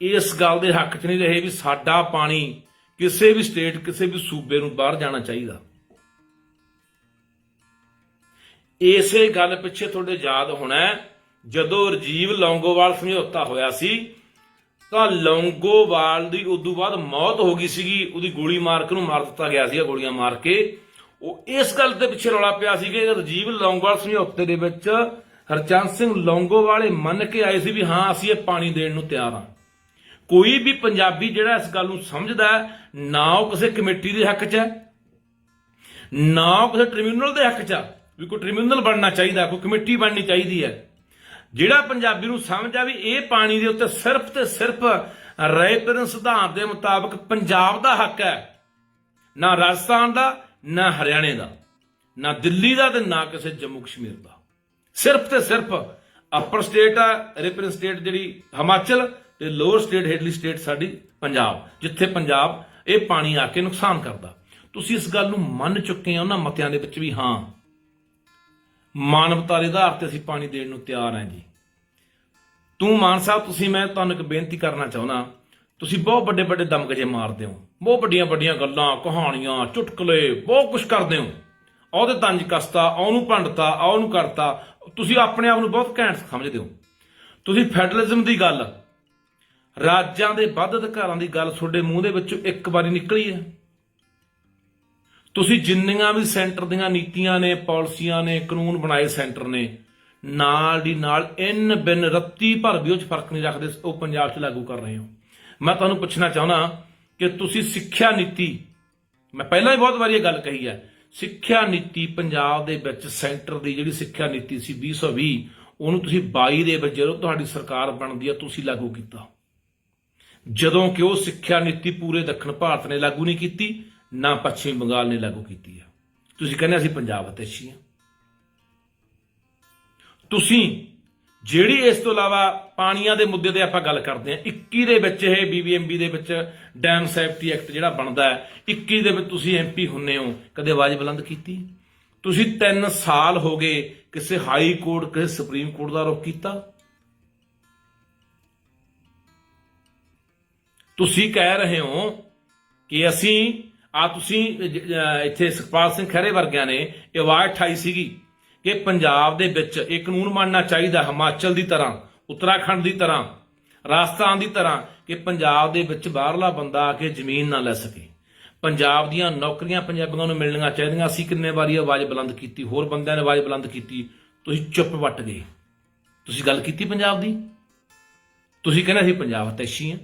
Speaker 2: ਇਸ ਗੱਲ ਦੇ ਹੱਕ 'ਚ ਨਹੀਂ ਰਹੇ ਵੀ ਸਾਡਾ ਪਾਣੀ ਕਿਸੇ ਵੀ ਸਟੇਟ, ਕਿਸੇ ਵੀ ਸੂਬੇ ਨੂੰ ਬਾਹਰ ਜਾਣਾ ਚਾਹੀਦਾ। ਇਸੇ ਗੱਲ ਪਿੱਛੇ ਤੁਹਾਡੇ ਯਾਦ ਹੋਣਾ ਜਦੋਂ ਰਜੀਵ ਲੌਂਗੋਵਾਲ ਸਮਝੌਤਾ ਹੋਇਆ ਸੀ ਤਾਂ ਲੌਂਗੋਵਾਲ ਦੀ ਉਦੋਂ ਬਾਅਦ ਮੌਤ ਹੋ ਗਈ ਸੀਗੀ, ਉਹਦੀ ਗੋਲੀ ਮਾਰ ਕੇ ਉਹਨੂੰ ਮਾਰ ਦਿੱਤਾ ਗਿਆ ਸੀਗਾ, ਗੋਲੀਆਂ ਮਾਰ ਕੇ। ਉਹ ਇਸ ਗੱਲ ਦੇ ਪਿੱਛੇ ਰੌਲਾ ਪਿਆ ਸੀ ਕਿ ਰਜੀਵ ਲੌਂਗੋਵਾਲ ਸਮਝੌਤੇ ਦੇ ਵਿੱਚ ਹਰਚੰਦ ਸਿੰਘ ਲੌਂਗੋਵਾਲੇ ਮੰਨ ਕੇ ਆਏ ਸੀ ਵੀ ਹਾਂ, ਅਸੀਂ ਇਹ ਪਾਣੀ ਦੇਣ ਨੂੰ ਤਿਆਰ ਹਾਂ। ਕੋਈ ਵੀ ਪੰਜਾਬੀ ਜਿਹੜਾ ਇਸ ਗੱਲ ਨੂੰ ਸਮਝਦਾ ਨਾ ਉਹ ਕਿਸੇ ਕਮੇਟੀ ਦੇ ਹੱਕ 'ਚ ਹੈ, ਨਾ ਉਹ ਕਿਸੇ ਟ੍ਰਿਬਿਊਨਲ ਦੇ ਹੱਕ 'ਚ ਆ ਵੀ ਕੋਈ ਟ੍ਰਿਬਿਊਨਲ ਬਣਨਾ ਚਾਹੀਦਾ, ਕੋਈ ਕਮੇਟੀ ਬਣਨੀ ਚਾਹੀਦੀ ਹੈ। ਜਿਹੜਾ ਪੰਜਾਬੀ ਨੂੰ ਸਮਝ ਆ ਵੀ ਇਹ ਪਾਣੀ ਦੇ ਉੱਤੇ ਸਿਰਫ ਤੇ ਸਿਰਫ ਰੈਪਰਨ ਸਿਧਾਂਤ ਦੇ ਮੁਤਾਬਕ ਪੰਜਾਬ ਦਾ ਹੱਕ ਹੈ। ਨਾ ਰਾਜਸਥਾਨ ਦਾ, ਨਾ ਹਰਿਆਣੇ ਦਾ, ਨਾ ਦਿੱਲੀ ਦਾ ਤੇ ਨਾ ਕਿਸੇ ਜੰਮੂ ਕਸ਼ਮੀਰ ਦਾ। ਸਿਰਫ ਤੇ ਸਿਰਫ ਅਪਰ ਸਟੇਟ ਆ ਰੈਪਰਨ ਸਟੇਟ ਜਿਹੜੀ ਹਿਮਾਚਲ ਤੇ ਲੋਅਰ ਸਟੇਟ ਹੇਡਲੀ ਸਟੇਟ ਸਾਡੀ ਪੰਜਾਬ, ਜਿੱਥੇ ਪੰਜਾਬ ਇਹ ਪਾਣੀ ਆ ਕੇ ਨੁਕਸਾਨ ਕਰਦਾ। ਤੁਸੀਂ ਇਸ ਗੱਲ ਨੂੰ ਮੰਨ ਚੁੱਕੇ ਹੋ ਉਹਨਾਂ ਮਤਿਆਂ ਦੇ ਵਿੱਚ ਵੀ, ਹਾਂ। ਮਾਨਵਤਾ ਦੇ ਆਧਾਰ ਤੇ ਅਸੀਂ ਪਾਣੀ ਦੇਣ ਨੂੰ ਤਿਆਰ ਹਾਂ ਜੀ। ਤੂੰ ਮਾਨ ਸਾਹਿਬ, ਤੁਸੀਂ, ਮੈਂ ਤੁਹਾਨੂੰ ਇੱਕ ਬੇਨਤੀ ਕਰਨਾ ਚਾਹੁੰਦਾ। ਤੁਸੀਂ ਬਹੁਤ ਵੱਡੇ ਵੱਡੇ ਦਮਗਜੇ ਮਾਰਦੇ ਹੋ। ਬਹੁਤ ਵੱਡੀਆਂ ਵੱਡੀਆਂ ਗੱਲਾਂ, ਕਹਾਣੀਆਂ, ਚੁਟਕਲੇ, ਬਹੁਤ ਕੁਝ ਕਰਦੇ ਹੋ। ਉਹਦੇ ਤੰਜ ਕਸਤਾ ਉਹਨੂੰ ਭੰਡਤਾ ਉਹਨੂੰ ਕਰਤਾ। ਤੁਸੀਂ ਆਪਣੇ ਆਪ ਨੂੰ ਬਹੁਤ ਘੈਂਟ ਸਮਝਦੇ ਹੋ। ਤੁਸੀਂ ਫੈਡਰਲਿਜ਼ਮ ਦੀ ਗੱਲ, ਰਾਜਾਂ ਦੇ ਵੱਧ ਅਧਿਕਾਰਾਂ ਦੀ ਗੱਲ ਤੁਹਾਡੇ ਮੂੰਹ ਦੇ ਵਿੱਚੋਂ ਇੱਕ ਵਾਰੀ ਨਿਕਲੀ ਹੈ। ਤੁਸੀਂ ਜਿੰਨੀਆਂ ਵੀ ਸੈਂਟਰ ਦੀਆਂ ਨੀਤੀਆਂ ਨੇ, ਪਾਲਿਸੀਆਂ ਨੇ, ਕਾਨੂੰਨ ਬਣਾਏ ਸੈਂਟਰ ਨੇ, ਨਾਲ ਦੀ ਨਾਲ ਇਨ ਬਿਨ ਰੱਤੀ ਭਰ ਵੀ ਉਹ 'ਚ ਫ਼ਰਕ ਨਹੀਂ ਰੱਖਦੇ, ਉਹ ਪੰਜਾਬ 'ਚ ਲਾਗੂ ਕਰ ਰਹੇ ਹੋ। ਮੈਂ ਤੁਹਾਨੂੰ ਪੁੱਛਣਾ ਚਾਹੁੰਦਾ ਕਿ ਤੁਸੀਂ ਸਿੱਖਿਆ ਨੀਤੀ, ਮੈਂ ਪਹਿਲਾਂ ਹੀ ਬਹੁਤ ਵਾਰੀ ਇਹ ਗੱਲ ਕਹੀ ਹੈ, ਸਿੱਖਿਆ ਨੀਤੀ ਪੰਜਾਬ ਦੇ ਵਿੱਚ ਸੈਂਟਰ ਦੀ ਜਿਹੜੀ ਸਿੱਖਿਆ ਨੀਤੀ ਸੀ 2020 ਉਹਨੂੰ ਤੁਸੀਂ 22 ਦੇ ਵਿੱਚ ਜਦੋਂ ਤੁਹਾਡੀ ਸਰਕਾਰ ਬਣਦੀ ਹੈ, ਤੁਸੀਂ ਲਾਗੂ ਕੀਤਾ। ਜਦੋਂ ਕਿ ਉਹ ਸਿੱਖਿਆ ਨੀਤੀ ਪੂਰੇ ਦੱਖਣ ਭਾਰਤ ਨੇ ਲਾਗੂ ਨਹੀਂ ਕੀਤੀ ਨਾ ਪੱਛਮੀ ਬੰਗਾਲ ਨੇ ਲਾਗੂ ਕੀਤੀ ਹੈ ਤੁਸੀਂ ਕਹਿੰਦੇ ਅਸੀਂ ਪੰਜਾਬ ਅਤੇਸ਼ੀ ਹਾਂ ਤੁਸੀਂ ਜਿਹੜੀ ਇਸ ਤੋਂ ਇਲਾਵਾ ਪਾਣੀਆਂ ਦੇ ਮੁੱਦੇ ਤੇ ਆਪਾਂ ਗੱਲ ਕਰਦੇ ਹਾਂ 21 ਦੇ ਵਿੱਚ ਇਹ ਬੀਬੀਐਮਬੀ ਦੇ ਵਿੱਚ ਡੈਮ ਸੇਫਟੀ ਐਕਟ ਜਿਹੜਾ ਬਣਦਾ ਹੈ 21 ਦੇ ਵਿੱਚ ਤੁਸੀਂ ਐਮਪੀ ਹੁੰਨੇ ਹੋ, ਕਦੇ ਆਵਾਜ਼ ਬੁਲੰਦ ਕੀਤੀ? ਤੁਸੀਂ 3 ਸਾਲ ਹੋ ਗਏ ਕਿਸੇ ਹਾਈ ਕੋਰਟ, ਕਿਸੇ ਸੁਪਰੀਮ ਕੋਰਟ ਦਾ ਰੁਖ ਕੀਤਾ? ਤੁਸੀਂ ਕਹਿ ਰਹੇ ਹੋ ਕਿ ਅਸੀਂ ਆ ਤੁਸੀਂ ਇੱਥੇ ਸੁਖਪਾਲ ਸਿੰਘ ਖਹਿਰੇ ਵਰਗਿਆਂ ਨੇ ਇਹ ਆਵਾਜ਼ ਉਠਾਈ ਸੀਗੀ ਕਿ ਪੰਜਾਬ ਦੇ ਵਿੱਚ ਇਹ ਕਾਨੂੰਨ ਬਣਨਾ ਚਾਹੀਦਾ ਹਿਮਾਚਲ ਦੀ ਤਰ੍ਹਾਂ, ਉੱਤਰਾਖੰਡ ਦੀ ਤਰ੍ਹਾਂ, ਰਾਜਸਥਾਨ ਦੀ ਤਰ੍ਹਾਂ ਕਿ ਪੰਜਾਬ ਦੇ ਵਿੱਚ ਬਾਹਰਲਾ ਬੰਦਾ ਆ ਕੇ ਜ਼ਮੀਨ ਨਾ ਲੈ ਸਕੇ। ਪੰਜਾਬ ਦੀਆਂ ਨੌਕਰੀਆਂ ਪੰਜਾਬੀਆਂ ਨੂੰ ਮਿਲਣੀਆਂ ਚਾਹੀਦੀਆਂ। ਅਸੀਂ ਕਿੰਨੇ ਵਾਰੀ ਆਵਾਜ਼ ਬੁਲੰਦ ਕੀਤੀ, ਹੋਰ ਬੰਦਿਆਂ ਨੇ ਆਵਾਜ਼ ਬੁਲੰਦ ਕੀਤੀ, ਤੁਸੀਂ ਚੁੱਪ ਵੱਟ ਗਏ। ਤੁਸੀਂ ਗੱਲ ਕੀਤੀ ਪੰਜਾਬ ਦੀ? ਤੁਸੀਂ ਕਹਿੰਦੇ ਅਸੀਂ ਪੰਜਾਬ ਤੈਸ਼ੀ ਹਾਂ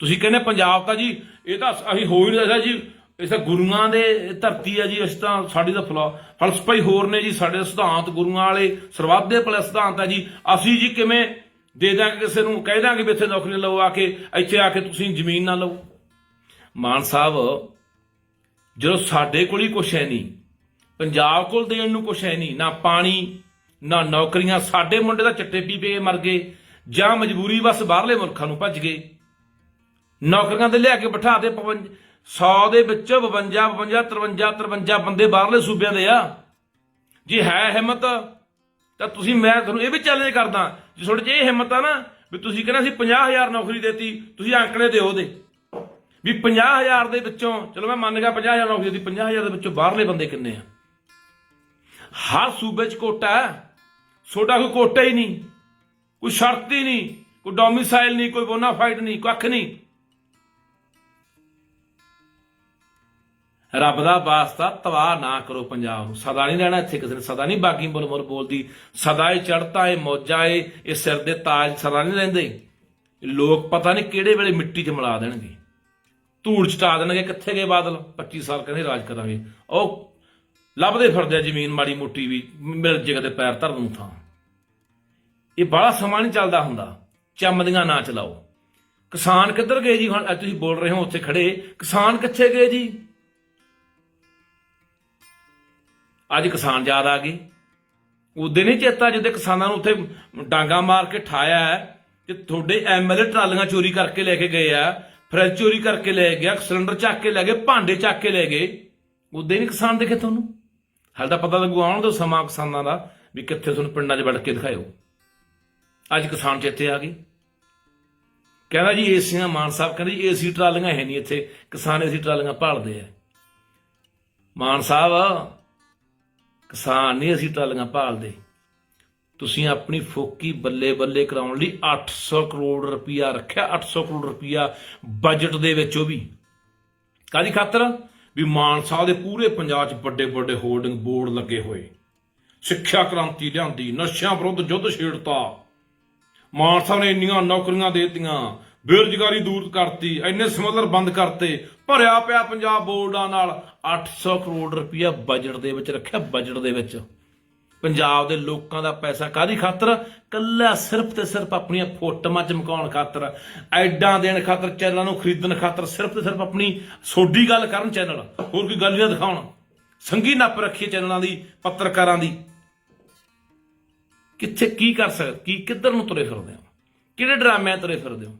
Speaker 2: ਤੁਸੀਂ ਕਹਿੰਦੇ ਪੰਜਾਬ ਤਾਂ ਜੀ, ਇਹ ਤਾਂ ਅਸੀਂ ਹੋ ਹੀ ਨਹੀਂ ਸਕਦਾ ਜੀ। ਇਹ ਤਾਂ ਗੁਰੂਆਂ ਦੇ ਧਰਤੀ ਹੈ ਜੀ ਇਸ ਤਾਂ ਸਾਡੀ ਤਾਂ ਫਲਾ ਫਲਸਫਾ ਹੀ ਹੋਰ ਨੇ ਜੀ, ਸਾਡੇ ਸਿਧਾਂਤ ਗੁਰੂਆਂ ਵਾਲੇ, ਸਰਬੱਤ ਦੇ ਭਲੇ ਸਿਧਾਂਤ ਹੈ ਜੀ। ਅਸੀਂ ਜੀ ਕਿਵੇਂ ਦੇ ਦਾਂਗੇ ਕਿਸੇ ਨੂੰ? ਕਹਿ ਦਾਂਗੇ ਵੀ ਇੱਥੇ ਨੌਕਰੀ ਲਓ, ਆ ਕੇ, ਇੱਥੇ ਆ ਕੇ ਤੁਸੀਂ ਜ਼ਮੀਨ ਨਾ ਲਓ। ਮਾਨ ਸਾਹਿਬ, ਜਦੋਂ ਸਾਡੇ ਕੋਲ ਹੀ ਕੁਛ ਹੈ ਨਹੀਂ, ਪੰਜਾਬ ਕੋਲ ਦੇਣ ਨੂੰ ਕੁਛ ਹੈ ਨਹੀਂ, ਨਾ ਪਾਣੀ, ਨਾ ਨੌਕਰੀਆਂ, ਸਾਡੇ ਮੁੰਡੇ ਦਾ ਚਿੱਟੇ ਪੀ ਪੀ ਮਰ ਗਏ, ਜਾਂ ਮਜਬੂਰੀ ਬਸ ਬਾਹਰਲੇ ਮੁਲਕਾਂ ਨੂੰ ਭੱਜ ਗਏ। ਨੌਕਰੀਆਂ ਤੇ ਲਿਆ ਕੇ ਬਿਠਾ ਦੇ 100 ਦੇ ਵਿੱਚ 52 52 53 53 ਬੰਦੇ ਬਾਹਰਲੇ ਸੂਬਿਆਂ ਦੇ ਆ। ਜੇ ਹੈ ਹਿੰਮਤ, ਤਾਂ ਤੁਸੀਂ, ਮੈਂ ਤੁਹਾਨੂੰ ਇਹ ਵੀ ਚੈਲੰਜ ਕਰਦਾ, ਜੇ ਤੁਹਾਡੇ 'ਚ ਇਹ ਹਿੰਮਤ ਆ ਨਾ, ਵੀ ਤੁਸੀਂ ਕਹਿੰਦੇ ਅਸੀਂ 50000 ਨੌਕਰੀ ਦੇਤੀ, ਤੁਸੀਂ ਅੰਕੜੇ ਦਿਓ ਉਹਦੇ। ਵੀ 50000 ਦੇ ਵਿੱਚੋਂ, ਚਲੋ ਮੈਂ ਮੰਨ ਗਿਆ 50000 ਨੌਕਰੀ ਦੇਤੀ 50000 ਦੇ ਵਿੱਚੋਂ ਬਾਹਰਲੇ ਬੰਦੇ ਕਿੰਨੇ ਆ? ਹਰ ਸੂਬੇ 'ਚ ਕੋਟਾ ਹੈ ਛੋਟਾ ਕੋਈ ਕੋਟਾ ਹੀ ਨਹੀਂ, ਕੋਈ ਸ਼ਰਤ ਹੀ ਨਹੀਂ, ਕੋਈ ਡੋਮਿਸਾਈਲ ਨਹੀਂ, ਕੋਈ ਬੋਨਾਫਾਈਡ ਨਹੀਂ ਕੱਖ ਨਹੀਂ। ਰੱਬ ਦਾ ਵਾਸਤਾ ਤਬਾਹ ਨਾ ਕਰੋ ਪੰਜਾਬ ਨੂੰ। ਸਦਾ ਨਹੀਂ ਰਹਿਣਾ ਇੱਥੇ ਕਿਸੇ ਨੇ, ਸਦਾ ਨਹੀਂ ਬਾਗੀ ਬੋਲ ਬੋਲ ਬੋਲਦੀ। ਸਦਾ ਹੀ ਚੜਤਾ ਏ ਮੌਜਾਂ ਏ ਇਹ ਸਿਰ ਦੇ ਤਾਜ ਸਦਾ ਨਹੀਂ ਰਹਿੰਦੇ। ਲੋਕ ਪਤਾ ਨਹੀਂ ਕਿਹੜੇ ਵੇਲੇ ਮਿੱਟੀ 'ਚ ਮਿਲਾ ਦੇਣਗੇ। ਧੂੜ ਚਟਾ ਦੇਣਗੇ ਕਿੱਥੇ ਗਏ ਬਾਦਲ? 25 ਸਾਲ ਕਹਿੰਦੇ ਰਾਜ ਕਰਾਂਗੇ। ਉਹ ਲੱਭਦੇ ਫਿਰਦੇ ਜ਼ਮੀਨ ਮਾੜੀ ਮੋਟੀ ਵੀ, ਮਿਲ ਜੇ ਕਦੇ ਪੈਰ ਧਰਨ ਨੂੰ ਥਾਂ। ਇਹ ਬੜਾ ਸਮਾਂ ਨਹੀਂ ਚੱਲਦਾ ਹੁੰਦਾ। ਚੰਮਦੀਆਂ ਨਾ ਚਲਾਓ। ਕਿਸਾਨ ਕਿੱਧਰ ਗਏ ਜੀ ਹੁਣ? ਅੱਜ ਤੁਸੀਂ ਬੋਲ ਰਹੇ ਹੋ, ਉੱਥੇ ਖੜੇ ਕਿਸਾਨ ਕਿੱਥੇ ਗਏ ਜੀ? ਅੱਜ ਕਿਸਾਨ ਯਾਦ ਆ ਗਏ। ਉਦੋਂ ਨਹੀਂ ਚੇਤਾ ਜਦੋਂ ਕਿਸਾਨਾਂ ਨੂੰ ਉੱਥੇ ਡਾਂਗਾ ਮਾਰ ਕੇ ਠਾਇਆ ਹੈ ਤੇ ਤੁਹਾਡੇ ਐਮਐਲਏ ਟਰਾਲੀਆਂ ਚੋਰੀ ਕਰਕੇ ਲੈ ਕੇ ਗਏ ਆ, ਫਰਿੱਜ ਚੋਰੀ ਕਰਕੇ ਲੈ ਗਿਆ, ਸਿਲੰਡਰ ਚੱਕ ਕੇ ਲੈ ਗਏ, ਭਾਂਡੇ ਚੱਕ ਕੇ ਲੈ ਗਏ। ਉਦੋਂ ਨਹੀਂ ਕਿਸਾਨ ਦਿਖੇ ਤੁਹਾਨੂੰ? ਹਾਲ ਤਾਂ ਪਤਾ ਲੱਗੂ, ਆਉਣ ਦੋ ਸਮਾਂ ਕਿਸਾਨਾਂ ਦਾ ਵੀ ਕਿੱਥੇ ਤੁਹਾਨੂੰ ਪਿੰਡਾਂ 'ਚ ਵੜ ਕੇ ਦਿਖਾਇਓ। ਅੱਜ ਕਿਸਾਨ ਚੇਤੇ ਆ ਗਏ। ਕਹਿੰਦਾ ਜੀ, ਏਸੀਆਂ, ਮਾਨ ਸਾਹਿਬ ਕਹਿੰਦੇ ਜੀ, ਏਸੀ ਟਰਾਲੀਆਂ ਹੈ ਨਹੀਂ ਇੱਥੇ। ਕਿਸਾਨ ਏਸੀ ਟਰਾਲੀਆਂ ਭਾਲਦੇ ਆ। ਮਾਨ ਸਾਹਿਬ ਕਿਸਾਨ ਨਹੀਂ ਅਸੀਂ ਟਰਾਲੀਆਂ ਭਾਲਦੇ। ਤੁਸੀਂ ਆਪਣੀ ਫੋਕੀ ਬੱਲੇ ਬੱਲੇ ਕਰਾਉਣ ਲਈ 800 ਕਰੋੜ ਰੁਪਇਆ ਰੱਖਿਆ 800 ਕਰੋੜ ਰੁਪਇਆ ਬਜਟ ਦੇ ਵਿੱਚ ਉਹ ਵੀ। ਕਾਦੀ ਖਾਤਰ? ਵੀ ਮਾਨਸਾ ਦੇ ਪੂਰੇ ਪੰਜਾਬ 'ਚ ਵੱਡੇ ਵੱਡੇ ਹੋਰਡਿੰਗ ਬੋਰਡ ਲੱਗੇ ਹੋਏ। ਸਿੱਖਿਆ ਕ੍ਰਾਂਤੀ ਲਿਆਂਦੀ, ਨਸ਼ਿਆਂ ਵਿਰੁੱਧ ਯੁੱਧ ਛੇੜਤਾ। ਮਾਨਸਾ ਨੇ ਇੰਨੀਆਂ ਨੌਕਰੀਆਂ ਦੇ ਦਿੱਤੀਆਂ ਬੇਰੁਜ਼ਗਾਰੀ ਦੂਰ ਕਰਤੀ, ਇੰਨੇ ਸਮਗਲਰ ਬੰਦ ਕਰਤੇ, ਭਰਿਆ ਪਿਆ ਪੰਜਾਬ ਬੋਰਡਾਂ ਨਾਲ 800 ਕਰੋੜ ਰੁਪਇਆ ਬਜਟ ਦੇ ਵਿੱਚ ਰੱਖਿਆ ਬਜਟ ਦੇ ਵਿੱਚ। ਪੰਜਾਬ ਦੇ ਲੋਕਾਂ ਦਾ ਪੈਸਾ ਕਾਦੀ ਖਾਤਰ? ਕੱਲਾ ਸਿਰਫ ਤੇ ਸਿਰਫ ਆਪਣੀਆਂ ਫੋਟੋਆਂ ਚਮਕਾਉਣ ਖਾਤਰ, ਐਡਾਂ ਦੇਣ ਖਾਤਰ, ਚੈਨਲਾਂ ਨੂੰ ਖਰੀਦਣ ਖਾਤਰ, ਸਿਰਫ ਤੇ ਸਿਰਫ ਆਪਣੀ ਸੋਡੀ ਗੱਲ ਕਰਨ ਚੈਨਲ। ਹੋਰ ਕੋਈ ਗੱਲ ਨਹੀਂ ਦਿਖਾਉਣ। ਸੰਗੀ ਨੱਪ ਰੱਖੀ ਚੈਨਲਾਂ ਦੀ, ਪੱਤਰਕਾਰਾਂ ਦੀ। ਕਿੱਥੇ ਕੀ ਕਰ ਸਕ, ਕੀ ਕਿੱਧਰ ਨੂੰ ਤੁਰੇ ਫਿਰਦੇ ਹੋ? ਕਿਹੜੇ ਡਰਾਮਿਆਂ ਤੁਰੇ ਫਿਰਦੇ ਹੋ?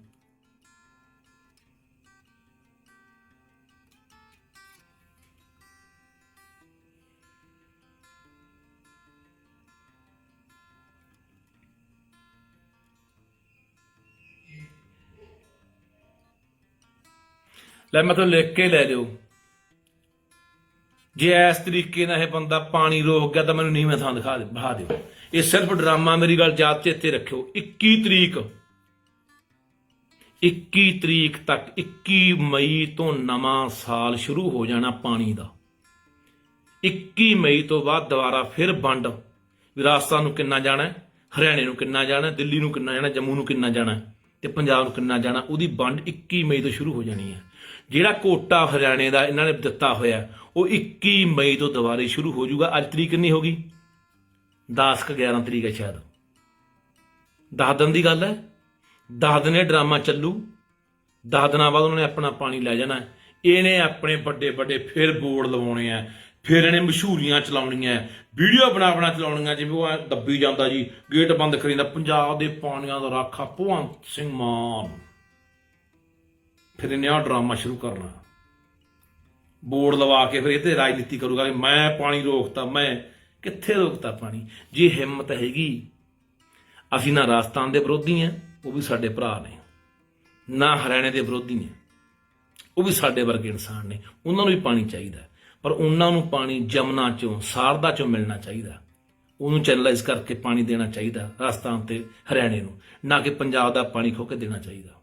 Speaker 2: ਲੈ ਮੈਂ ਤੁਹਾਨੂੰ ਲਿਖ ਕੇ ਲੈ ਲਿਓ। ਜੇ ਇਸ ਤਰੀਕੇ ਨਾਲ ਇਹ ਬੰਦਾ ਪਾਣੀ ਰੋਕ ਗਿਆ ਤਾਂ ਮੈਨੂੰ ਨੀਵੇਂ ਥਾਂ ਦਿਖਾ ਦੇ ਬਹਾ ਦਿਓ। ਇਹ ਸਿਰਫ ਡਰਾਮਾ ਮੇਰੀ ਗੱਲ ਯਾਦ ਚੇਤੇ ਰੱਖਿਓ। 21 ਤਰੀਕ 21 ਤਰੀਕ ਤੱਕ 21 ਮਈ ਤੋਂ ਨਵਾਂ ਸਾਲ ਸ਼ੁਰੂ ਹੋ ਜਾਣਾ ਪਾਣੀ ਦਾ। 21 ਮਈ ਤੋਂ ਬਾਅਦ ਦੁਬਾਰਾ ਫਿਰ ਵੰਡ। ਵੀ ਨੂੰ ਕਿੰਨਾ ਜਾਣਾ ਹਰਿਆਣੇ ਨੂੰ ਕਿੰਨਾ ਜਾਣਾ ਦਿੱਲੀ ਨੂੰ ਕਿੰਨਾ ਜਾਣਾ ਜੰਮੂ ਨੂੰ ਕਿੰਨਾ ਜਾਣਾ ਹੈ? ਤੇ ਪੰਜਾਬ ਨੂੰ ਕਿੰਨਾ ਜਾਣਾ ਉਹਦੀ ਵੰਡ 21 ਮਈ ਤੋਂ ਸ਼ੁਰੂ ਹੋ ਜਾਣੀ ਹੈ। ਜਿਹੜਾ ਕੋਟਾ ਹਰਿਆਣੇ ਦਾ ਇਹਨਾਂ ਨੇ ਦਿੱਤਾ ਹੋਇਆ, ਉਹ 21 ਮਈ ਤੋਂ ਦੁਬਾਰੇ ਸ਼ੁਰੂ ਹੋ ਜਾਊਗਾ। ਅੱਜ ਤਰੀਕ ਕਿੰਨੀ ਹੋ ਗਈ? 10 ਕ 11 ਤਰੀਕ ਹੈ ਸ਼ਾਇਦ। 10 ਦਿਨ ਦੀ ਗੱਲ ਹੈ। 10 ਦਿਨ ਇਹ ਡਰਾਮਾ ਚੱਲੂ। 10 ਦਿਨਾਂ ਬਾਅਦ ਉਹਨਾਂ ਨੇ ਆਪਣਾ ਪਾਣੀ ਲੈ ਜਾਣਾ। ਇਹਨੇ ਆਪਣੇ ਵੱਡੇ ਵੱਡੇ ਫਿਰ ਬੋਰਡ ਲਵਾਉਣੇ ਆ। ਫਿਰ ਇਹਨੇ ਮਸ਼ਹੂਰੀਆਂ ਚਲਾਉਣੀਆਂ। ਵੀਡੀਓ ਬਣਾ ਬਣਾ ਚਲਾਉਣੀਆਂ, ਜਿਵੇਂ ਉਹ ਦੱਬੀ ਜਾਂਦਾ ਜੀ, ਗੇਟ ਬੰਦ ਕਰੀ ਜਾਂਦਾ ਪੰਜਾਬ ਦੇ ਪਾਣੀਆਂ ਦਾ ਰਾਖਾ, ਭਗਵੰਤ ਸਿੰਘ ਮਾਨ। ਫਿਰ ਇਹਨੇ ਆਹ ਡਰਾਮਾ ਸ਼ੁਰੂ ਕਰਨਾ। ਬੋਰਡ ਲਵਾ ਕੇ ਫਿਰ ਇਹ ਰਾਜਨੀਤੀ ਕਰੂਗਾ ਵੀ ਮੈਂ ਪਾਣੀ ਰੋਕਤਾ, ਮੈਂ ਕਿੱਥੇ ਰੋਕਤਾ ਪਾਣੀ? ਜੇ ਹਿੰਮਤ ਹੈਗੀ, ਅਸੀਂ ਨਾ ਰਾਜਸਥਾਨ ਦੇ ਵਿਰੋਧੀ ਆ, ਉਹ ਵੀ ਸਾਡੇ ਭਰਾ ਨੇ। ਨਾ ਹਰਿਆਣੇ ਦੇ ਵਿਰੋਧੀ ਨੇ, ਉਹ ਵੀ ਸਾਡੇ ਵਰਗੇ ਇਨਸਾਨ ਨੇ। ਉਹਨਾਂ ਨੂੰ ਵੀ ਪਾਣੀ ਚਾਹੀਦਾ। ਪਰ ਉਹਨਾਂ ਨੂੰ ਪਾਣੀ ਜਮਨਾ ਚੋਂ, ਸਾਰਦਾ ਚੋਂ ਮਿਲਣਾ ਚਾਹੀਦਾ। ਉਹਨੂੰ ਚੈਨਲਾਈਜ਼ ਕਰਕੇ ਪਾਣੀ ਦੇਣਾ ਚਾਹੀਦਾ ਰਾਜਸਥਾਨ ਤੇ ਹਰਿਆਣੇ ਨੂੰ। ਨਾ ਕਿ ਪੰਜਾਬ ਦਾ ਪਾਣੀ ਖੋ ਕੇ ਦੇਣਾ ਚਾਹੀਦਾ।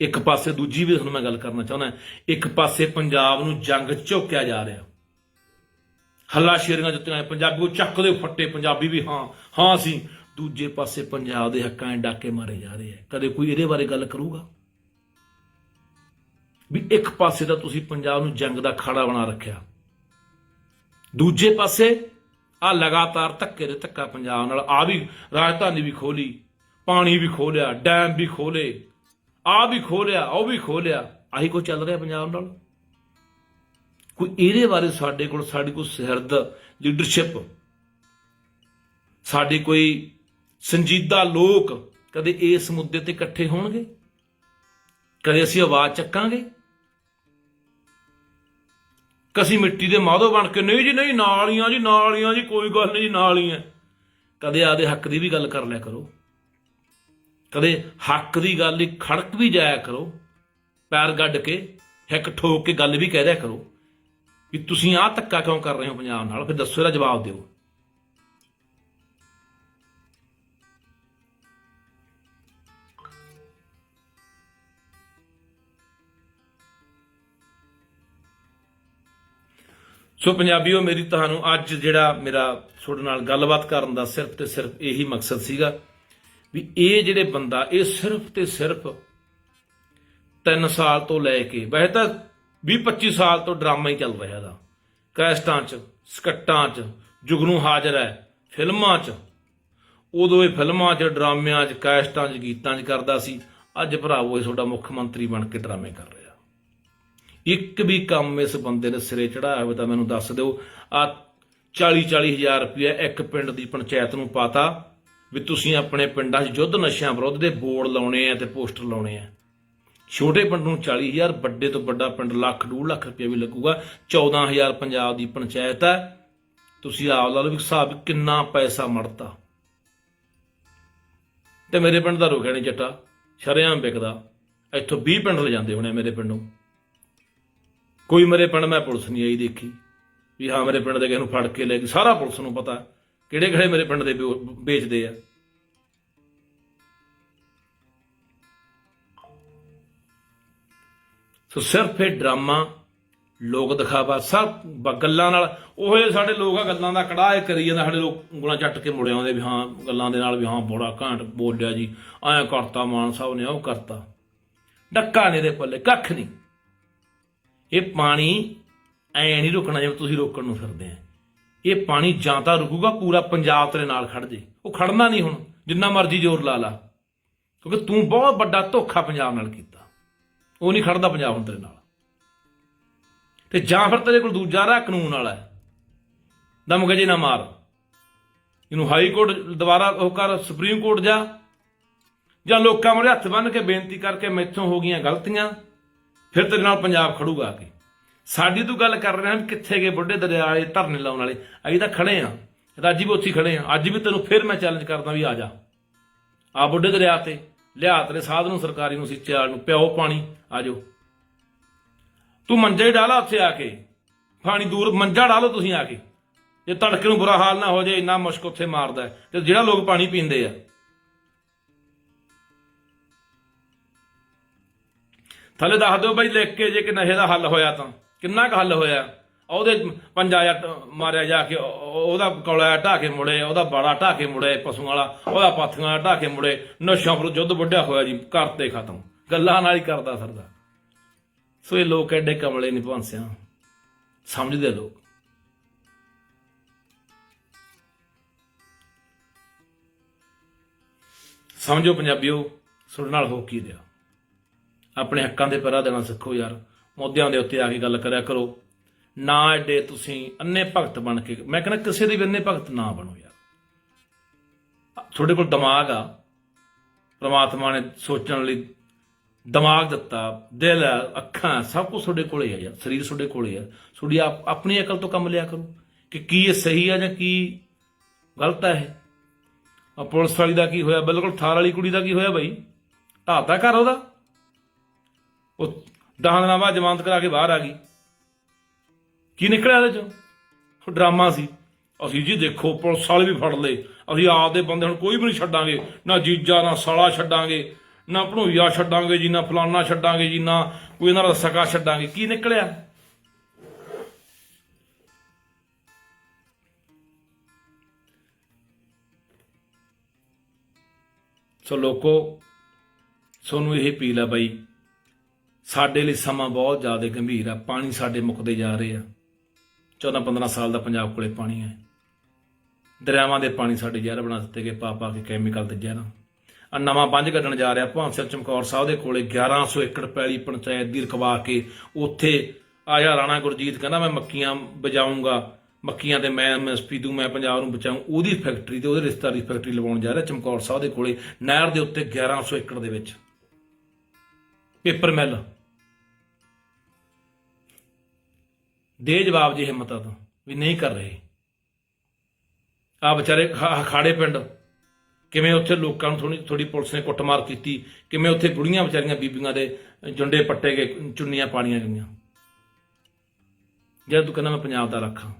Speaker 2: ਇੱਕ ਪਾਸੇ ਦੂਜੀ ਵੀ ਤੁਹਾਨੂੰ ਮੈਂ ਗੱਲ ਕਰਨਾ ਚਾਹੁੰਦਾ ਇੱਕ ਪਾਸੇ ਪੰਜਾਬ ਨੂੰ ਜੰਗ 'ਚ ਝੋਕਿਆ ਜਾ ਰਿਹਾ। ਹੱਲਾ ਸ਼ੇਰੀਆਂ ਜੁੱਤੀਆਂ ਪੰਜਾਬੀ ਉਹ ਚੱਕਦੇ ਫੱਟੇ, ਪੰਜਾਬੀ ਵੀ ਹਾਂ ਹਾਂ ਸੀ ਦੂਜੇ ਪਾਸੇ ਪੰਜਾਬ ਦੇ ਹੱਕਾਂ 'ਚ ਡਾਕੇ ਮਾਰੇ ਜਾ ਰਹੇ ਆ। ਕਦੇ ਕੋਈ ਇਹਦੇ ਬਾਰੇ ਗੱਲ ਕਰੂਗਾ? ਵੀ ਇੱਕ ਪਾਸੇ ਤਾਂ ਤੁਸੀਂ ਪੰਜਾਬ ਨੂੰ ਜੰਗ ਦਾ ਖਾੜਾ ਬਣਾ ਰੱਖਿਆ। ਦੂਜੇ ਪਾਸੇ ਆ ਲਗਾਤਾਰ ਧੱਕੇ ਦੇ ਧੱਕਾ ਪੰਜਾਬ ਨਾਲ। ਆ ਵੀ ਰਾਜਧਾਨੀ ਵੀ ਖੋਲੀ, ਪਾਣੀ ਵੀ ਖੋਲਿਆ, ਡੈਮ ਵੀ ਖੋਲੇ। ਆ ਵੀ ਖੋਲਿਆ, ਉਹ ਵੀ ਖੋਲਿਆ। ਆਹੀ ਕੁਝ ਚੱਲ ਰਿਹਾ ਪੰਜਾਬ ਨਾਲ? ਕੋਈ ਇਹਦੇ ਬਾਰੇ ਸਾਡੇ ਕੋਲ, ਸਾਡੀ ਕੋਈ ਸਿਰਦ ਲੀਡਰਸ਼ਿਪ ਸਾਡੇ ਕੋਈ ਸੰਜੀਦਾ ਲੋਕ ਕਦੇ ਇਸ ਮੁੱਦੇ ਤੇ ਇਕੱਠੇ ਹੋਣਗੇ? ਕਦੇ ਅਸੀਂ ਆਵਾਜ਼ ਚੱਕਾਂਗੇ? ਕਸੀ ਮਿੱਟੀ ਦੇ ਮਾਧੋ ਬਣ ਕੇ, ਨਹੀਂ ਜੀ, ਨਹੀਂ, ਨਾਲੀਆਂ ਜੀ ਨਾਲੀਆਂ ਜੀ, ਕੋਈ ਗੱਲ ਨਹੀਂ ਜੀ, ਨਾਲੀਆਂ। ਕਦੇ ਆਦੇ ਹੱਕ ਦੀ ਵੀ ਗੱਲ ਕਰ ਲਿਆ ਕਰੋ। ਕਦੇ ਹੱਕ ਦੀ ਗੱਲ ਲਈ ਖੜਕ ਵੀ ਜਾਇਆ ਕਰੋ, ਪੈਰ ਗੱਡ ਕੇ, ਹਿੱਕ ਠੋਕ ਕੇ ਗੱਲ ਵੀ ਕਹਿ ਦਿਆ ਕਰੋ, ਵੀ ਤੁਸੀਂ ਆਹ ਧੱਕਾ ਕਿਉਂ ਕਰ ਰਹੇ ਹੋ ਪੰਜਾਬ ਨਾਲ? ਫਿਰ ਦੱਸੋ ਇਹਦਾ ਜਵਾਬ ਦਿਓ। ਸੋ ਪੰਜਾਬੀਓ, ਮੇਰੀ ਤੁਹਾਨੂੰ ਅੱਜ ਜਿਹੜਾ ਮੇਰਾ ਤੁਹਾਡੇ ਨਾਲ ਗੱਲਬਾਤ ਕਰਨ ਦਾ ਸਿਰਫ ਤੇ ਸਿਰਫ ਇਹੀ ਮਕਸਦ ਸੀਗਾ ਵੀ ਇਹ ਜਿਹੜੇ ਬੰਦਾ, ਇਹ ਸਿਰਫ ਤੇ ਸਿਰਫ 3 ਸਾਲ ਤੋਂ ਲੈ ਕੇ, ਵੈਸੇ ਤਾਂ 20 25 ਸਾਲ ਤੋਂ ਡਰਾਮਾ ਹੀ ਚੱਲ ਰਿਹਾ ਦਾ ਕੈਸਟਾਂ 'ਚ, ਸਕੱਟਾਂ 'ਚ, ਜੁਗਨੂ ਹਾਜ਼ਰ ਹੈ, ਫਿਲਮਾਂ 'ਚ। ਉਦੋਂ ਇਹ ਫਿਲਮਾਂ 'ਚ, ਡਰਾਮਿਆਂ 'ਚ, ਕੈਸਟਾਂ 'ਚ, ਗੀਤਾਂ 'ਚ ਕਰਦਾ ਸੀ। ਅੱਜ ਭਰਾਵੋ ਇਹ ਤੁਹਾਡਾ ਮੁੱਖ ਮੰਤਰੀ ਬਣ ਕੇ ਡਰਾਮੇ ਕਰ ਰਿਹਾ। ਇੱਕ ਵੀ ਕੰਮ ਇਸ ਬੰਦੇ ਨੇ ਸਿਰੇ ਚੜਾਇਆ ਹੋਵੇ ਤਾਂ ਮੈਨੂੰ ਦੱਸ ਦਿਓ। ਆ 40 40 ਹਜ਼ਾਰ ਰੁਪਏ ਇੱਕ ਪਿੰਡ ਦੀ ਪੰਚਾਇਤ ਨੂੰ ਪਾਤਾ। ਵੀ ਤੁਸੀਂ ਆਪਣੇ ਪਿੰਡਾਂ 'ਚ ਯੁੱਧ ਨਸ਼ਿਆਂ ਵਿਰੁੱਧ ਦੇ ਬੋਰਡ ਲਾਉਣੇ ਆ ਤੇ ਪੋਸਟਰ ਲਾਉਣੇ ਆ। ਛੋਟੇ ਪਿੰਡ ਨੂੰ 40 ਹਜ਼ਾਰ, ਵੱਡੇ ਤੋਂ ਵੱਡਾ ਪਿੰਡ ਲੱਖ, ਡੂਢ ਲੱਖ ਰੁਪਏ ਵੀ ਲੱਗੂਗਾ। 14000 ਪੰਜਾਬ ਦੀ ਪੰਚਾਇਤ ਹੈ। ਤੁਸੀਂ ਆਪ ਲਾ ਲਓ ਵੀ ਹਿਸਾਬ ਕਿੰਨਾ ਪੈਸਾ ਮੜਤਾ ਤੇ ਮੇਰੇ ਪਿੰਡ ਦਾ ਰੁਕਿਆ ਨਹੀਂ ਚੱਟਾ ਸ਼ਰੇਆਮ ਵਿਕਦਾ। ਇੱਥੋਂ 20 ਪਿੰਡ ਲੈ ਜਾਂਦੇ ਹੋਣੇ ਮੇਰੇ ਪਿੰਡੋਂ ਕੋਈ ਮੇਰੇ ਪਿੰਡ ਮੈਂ ਪੁਲਿਸ ਨਹੀਂ ਆਈ ਦੇਖੀ। ਵੀ ਹਾਂ, ਮੇਰੇ ਪਿੰਡ ਦੇ ਕਿਸੇ ਨੂੰ ਫੜ ਕੇ ਲੈ ਗਈ। ਸਾਰਾ ਪੁਲਿਸ ਨੂੰ ਪਤਾ ਕਿਹੜੇ ਕਿਹੜੇ ਮੇਰੇ ਪਿੰਡ ਦੇ ਵੇ- ਵੇਚਦੇ ਆ? ਸੋ ਸਿਰਫ ਇਹ ਡਰਾਮਾ ਲੋਕ ਦਿਖਾਵਾ, ਸਭ ਗੱਲਾਂ ਨਾਲ, ਉਹ ਜਿਹੇ ਸਾਡੇ ਲੋਕ ਆ ਗੱਲਾਂ ਦਾ ਕੜਾਹ ਇਹ ਕਰੀ ਜਾਂਦਾ, ਸਾਡੇ ਲੋਕ ਉਂਗਲਾਂ ਚੱਟ ਕੇ ਮੁੜ ਆਉਂਦੇ ਵੀ ਹਾਂ, ਗੱਲਾਂ ਦੇ ਨਾਲ ਵੀ ਹਾਂ, ਬੋੜਾ ਘਾਂਟ ਬੋਲਿਆ ਜੀ, ਐਂ ਕਰਤਾ ਮਾਨ ਸਾਹਿਬ ਨੇ ਉਹ ਕਰਤਾ। ਡੱਕਾ ਨੇ ਦੇ ਪੱਲੇ, ਕੱਖ ਨਹੀਂ ਇਹ ਪਾਣੀ ਐ ਨਹੀਂ ਰੁਕਣਾ ਜਿਵੇਂ ਤੁਸੀਂ ਰੋਕਣ ਨੂੰ ਫਿਰਦੇ ਆ। ਇਹ ਪਾਣੀ ਜਾਂ ਤਾਂ ਰੁਕੂਗਾ, ਪੂਰਾ ਪੰਜਾਬ ਤੇਰੇ ਨਾਲ ਖੜ ਜੇ। ਉਹ ਖੜਨਾ ਨਹੀਂ ਹੁਣ, ਜਿੰਨਾ ਮਰਜ਼ੀ ਜ਼ੋਰ ਲਾ ਲਾ। ਕਿਉਂਕਿ ਤੂੰ ਬਹੁਤ ਵੱਡਾ ਧੋਖਾ ਪੰਜਾਬ ਨਾਲ ਕੀਤਾ। ਉਹ ਨਹੀਂ ਖੜਦਾ ਪੰਜਾਬ ਹੁਣ ਤੇਰੇ ਨਾਲ। ਤੇ ਜਾਂ ਫਿਰ ਤੇਰੇ ਕੋਲ ਦੂਜਾ ਰਾਹ ਕਾਨੂੰਨ ਵਾਲਾ ਹੈ। ਦਮ ਗਜੇ ਨਾ ਮਾਰ। ਇਹਨੂੰ ਹਾਈ ਕੋਰਟ ਦੁਬਾਰਾ ਉਹ ਕਰ, ਸੁਪਰੀਮ ਕੋਰਟ ਜਾ। ਜਾਂ ਲੋਕਾਂ ਮੂਹਰੇ ਹੱਥ ਬੰਨ੍ਹ ਕੇ ਬੇਨਤੀ ਕਰਕੇ ਮੈਥੋਂ ਹੋ ਗਈਆਂ ਗਲਤੀਆਂ, ਫਿਰ ਤੇਰੇ ਨਾਲ ਪੰਜਾਬ ਖੜੂਗਾ ਆ ਕੇ। ਸਾਡੀ ਤੂੰ ਗੱਲ ਕਰ ਰਿਹਾ ਕਿੱਥੇ ਗਏ ਬੁੱਢੇ ਦਰਿਆ ਵਾਲੇ ਧਰਨੇ ਲਾਉਣ ਵਾਲੇ? ਅਸੀਂ ਤਾਂ ਖੜੇ ਆ। ਅੱਜ ਵੀ ਉੱਥੇ ਖੜੇ ਆ। ਅੱਜ ਵੀ ਤੈਨੂੰ ਫਿਰ ਮੈਂ ਚੈਲੰਜ ਕਰਦਾ ਵੀ ਆ ਜਾ। ਆ ਬੁੱਢੇ ਦਰਿਆ ਤੇ ਲਿਆ ਤੇਰੇ ਸਾਧ ਨੂੰ, ਸਰਕਾਰੀ ਨੂੰ, ਸਿੱਚੇ ਨੂੰ ਪਿਓ ਪਾਣੀ। ਆ ਜਾਓ। ਤੂੰ ਮੰਜਾ ਹੀ ਡਾਲਾ ਉੱਥੇ ਆ ਕੇ। ਪਾਣੀ ਦੂਰ ਮੰਜਾ ਡਾਲੋ ਤੁਸੀਂ ਆ ਕੇ। ਜੇ ਤੜਕੇ ਨੂੰ ਬੁਰਾ ਹਾਲ ਨਾ ਹੋ ਜਾਏ, ਇੰਨਾ ਮੁਸ਼ਕ ਉੱਥੇ ਮਾਰਦਾ ਤੇ ਜਿਹੜਾ ਲੋਕ ਪਾਣੀ ਪੀਂਦੇ ਆ। ਥੱਲੇ ਦੱਸ ਦਿਓ ਬਾਈ, ਲਿਖ ਕੇ ਜੇ ਕਿ ਨਸ਼ੇ ਦਾ ਹੱਲ ਹੋਇਆ ਤਾਂ। ਕਿੰਨਾ ਕੁ ਹੱਲ ਹੋਇਆ? ਉਹਦੇ ਪੰਜਾ ਜੱਟ ਮਾਰਿਆ ਜਾ ਕੇ ਉਹਦਾ ਕੌਲਾ ਢਾ ਕੇ ਮੁੜੇ, ਉਹਦਾ ਬਾੜਾ ਢਾ ਕੇ ਮੁੜੇ, ਪਸ਼ੂਆਂ ਵਾਲਾ, ਉਹਦਾ ਪਾਥੀਆਂ ਢਾ ਕੇ ਮੁੜੇ ਨਸ਼ਾ ਵਿਰੁੱਧ ਯੁੱਧ ਵੱਡਿਆ ਹੋਇਆ ਜੀ ਕਰਤੇ ਖਤਮ। ਗੱਲਾਂ ਨਾਲ ਹੀ ਕਰਦਾ ਸਰਦਾ ਸੋ ਇਹ ਲੋਕ ਐਡੇ ਕਮਲੇ ਨਹੀਂ ਭਾਂਸਿਆ ਸਮਝਦੇ ਲੋਕ। ਸਮਝੋ ਪੰਜਾਬੀਓ ਸੁਣਨ ਨਾਲ ਹੋ ਕੀ ਰਿਹਾ? ਆਪਣੇ ਹੱਕਾਂ ਦੇ ਪਹਿਰਾ ਦੇਣਾ ਸਿੱਖੋ ਯਾਰ। ਮੁੱਦਿਆਂ ਦੇ ਉੱਤੇ ਆ ਕੇ ਗੱਲ ਕਰਿਆ ਕਰੋ। ਨਾ ਐਡੇ ਤੁਸੀਂ ਅੰਨੇ ਭਗਤ ਬਣ ਕੇ। ਮੈਂ ਕਹਿੰਦਾ ਕਿਸੇ ਦੇ ਵੀ ਅੰਨੇ ਭਗਤ ਨਾ ਬਣੋ ਯਾਰ। ਤੁਹਾਡੇ ਕੋਲ ਦਿਮਾਗ ਆ। ਪ੍ਰਮਾਤਮਾ ਨੇ ਸੋਚਣ ਲਈ ਦਿਮਾਗ ਦਿੱਤਾ, ਦਿਲ ਹੈ ਅੱਖਾਂ ਸਭ ਕੁਝ ਤੁਹਾਡੇ ਕੋਲੇ ਹੈ ਯਾਰ। ਸਰੀਰ ਤੁਹਾਡੇ ਕੋਲੇ ਆ। ਤੁਹਾਡੀ ਆਪਣੀ ਅਕਲ ਤੋਂ ਕੰਮ ਲਿਆ ਕਰੋ। ਕਿ ਕੀ ਇਹ ਸਹੀ ਆ ਜਾਂ ਕੀ ਗਲਤ ਹੈ ਇਹ? ਆ ਪੁਲਿਸ ਵਾਲੀ ਦਾ ਕੀ ਹੋਇਆ? ਬਿਲਕੁਲ ਥਾਰ ਵਾਲੀ ਕੁੜੀ ਦਾ ਕੀ ਹੋਇਆ ਬਈ? ਢਾਤਾ ਘਰ ਉਹਦਾ? ਉਹ ਦਹਾਂ ਦਿਨਾਂ ਬਾਅਦ ਜ਼ਮਾਨਤ ਕਰਾ ਕੇ ਬਾਹਰ ਆ ਗਈ। ਕੀ ਨਿਕਲਿਆ ਇਹਦੇ ਚੋਂ? ਉਹ ਡਰਾਮਾ ਸੀ। ਅਸੀਂ ਜੀ ਦੇਖੋ, ਪੁਲਿਸ ਵਾਲੇ ਵੀ ਫੜ ਲਏ। ਅਸੀਂ ਆਪਦੇ ਬੰਦੇ ਹੁਣ ਕੋਈ ਵੀ ਨਹੀਂ ਛੱਡਾਂਗੇ। ਨਾ ਜੀਜਾ, ਨਾ ਸਾਲਾ ਛੱਡਾਂਗੇ। ਨਾ ਭਣੋਈਆ ਛੱਡਾਂਗੇ ਜੀ, ਨਾ ਫਲਾਨਾ ਛੱਡਾਂਗੇ ਜੀ, ਨਾ ਕੋਈ ਇਹਨਾਂ ਦਾ ਸਕਾ ਛੱਡਾਂਗੇ। ਕੀ ਨਿਕਲਿਆ? ਸੋ ਲੋਕੋ, ਸੋਨੂੰ ਇਹ ਅਪੀਲ ਆ ਬਾਈ। ਸਾਡੇ ਲਈ ਸਮਾਂ ਬਹੁਤ ਜ਼ਿਆਦਾ ਗੰਭੀਰ ਆ। ਪਾਣੀ ਸਾਡੇ ਮੁੱਕਦੇ ਜਾ ਰਹੇ ਆ। 14 15 ਸਾਲ ਦਾ ਪੰਜਾਬ ਕੋਲੇ ਪਾਣੀ ਹੈ ਦਰਿਆਵਾਂ ਦੇ ਪਾਣੀ ਸਾਡੇ ਜ਼ਹਿਰ ਬਣਾ ਦਿੱਤੇ ਗਏ ਪਾ ਪਾ ਕੇ ਕੈਮੀਕਲ ਤੇ ਜ਼ਹਿਰਾਂ। ਆ ਨਵਾਂ ਪੰਜ ਕੱਢਣ ਜਾ ਰਿਹਾ ਭਾਂਸਰ ਚਮਕੌਰ ਸਾਹਿਬ ਦੇ ਕੋਲੇ 1100 ਏਕੜ ਪੈਲੀ ਪੰਚਾਇਤ ਦੀ ਰਖਵਾ ਕੇ ਉੱਥੇ ਆਇਆ ਰਾਣਾ ਗੁਰਜੀਤ, ਕਹਿੰਦਾ ਮੈਂ ਮੱਕੀਆਂ ਬਜਾਊਂਗਾ। ਮੱਕੀਆਂ ਤੇ ਮੈਂ ਐਮਐਸਪੀ ਦੂੰ ਮੈਂ ਪੰਜਾਬ ਨੂੰ ਬਚਾਊਂ। ਉਹਦੀ ਫੈਕਟਰੀ ਤੇ, ਉਹਦੇ ਰਿਸ਼ਤੇਦਾਰ ਦੀ ਫੈਕਟਰੀ ਲਵਾਉਣ ਜਾ ਰਿਹਾ ਚਮਕੌਰ ਸਾਹਿਬ ਦੇ ਕੋਲੇ, ਨਹਿਰ ਦੇ ਉੱਤੇ 1100 ਏਕੜ ਦੇ ਵਿੱਚ। Paper mill. ਦੇ ਜਵਾਬ ਜੀ ਹਿੰਮਤ ਆ ਵੀ ਨਹੀਂ ਕਰ ਰਹੇ। ਆ ਵਿਚਾਰੇ ਖ- ਪਿੰਡ, ਕਿਵੇਂ ਉੱਥੇ ਲੋਕਾਂ ਨੂੰ ਥੋੜੀ ਥੋੜੀ ਪੁਲਿਸ ਨੇ ਕੁੱਟਮਾਰ ਕੀਤੀ, ਕਿਵੇਂ ਉੱਥੇ ਬੁੜੀਆਂ ਵਿਚਾਰੀਆਂ ਬੀਬੀਆਂ ਦੇ ਜੁੰਡੇ ਪੱਟੇ ਗਏ, ਚੁੰਨੀਆਂ ਪਾਣੀਆਂ ਗਈਆਂ। ਜਦ ਤੂੰ ਕਹਿੰਦਾ ਮੈਂ ਪੰਜਾਬ ਦਾ ਰੱਖਾਂ,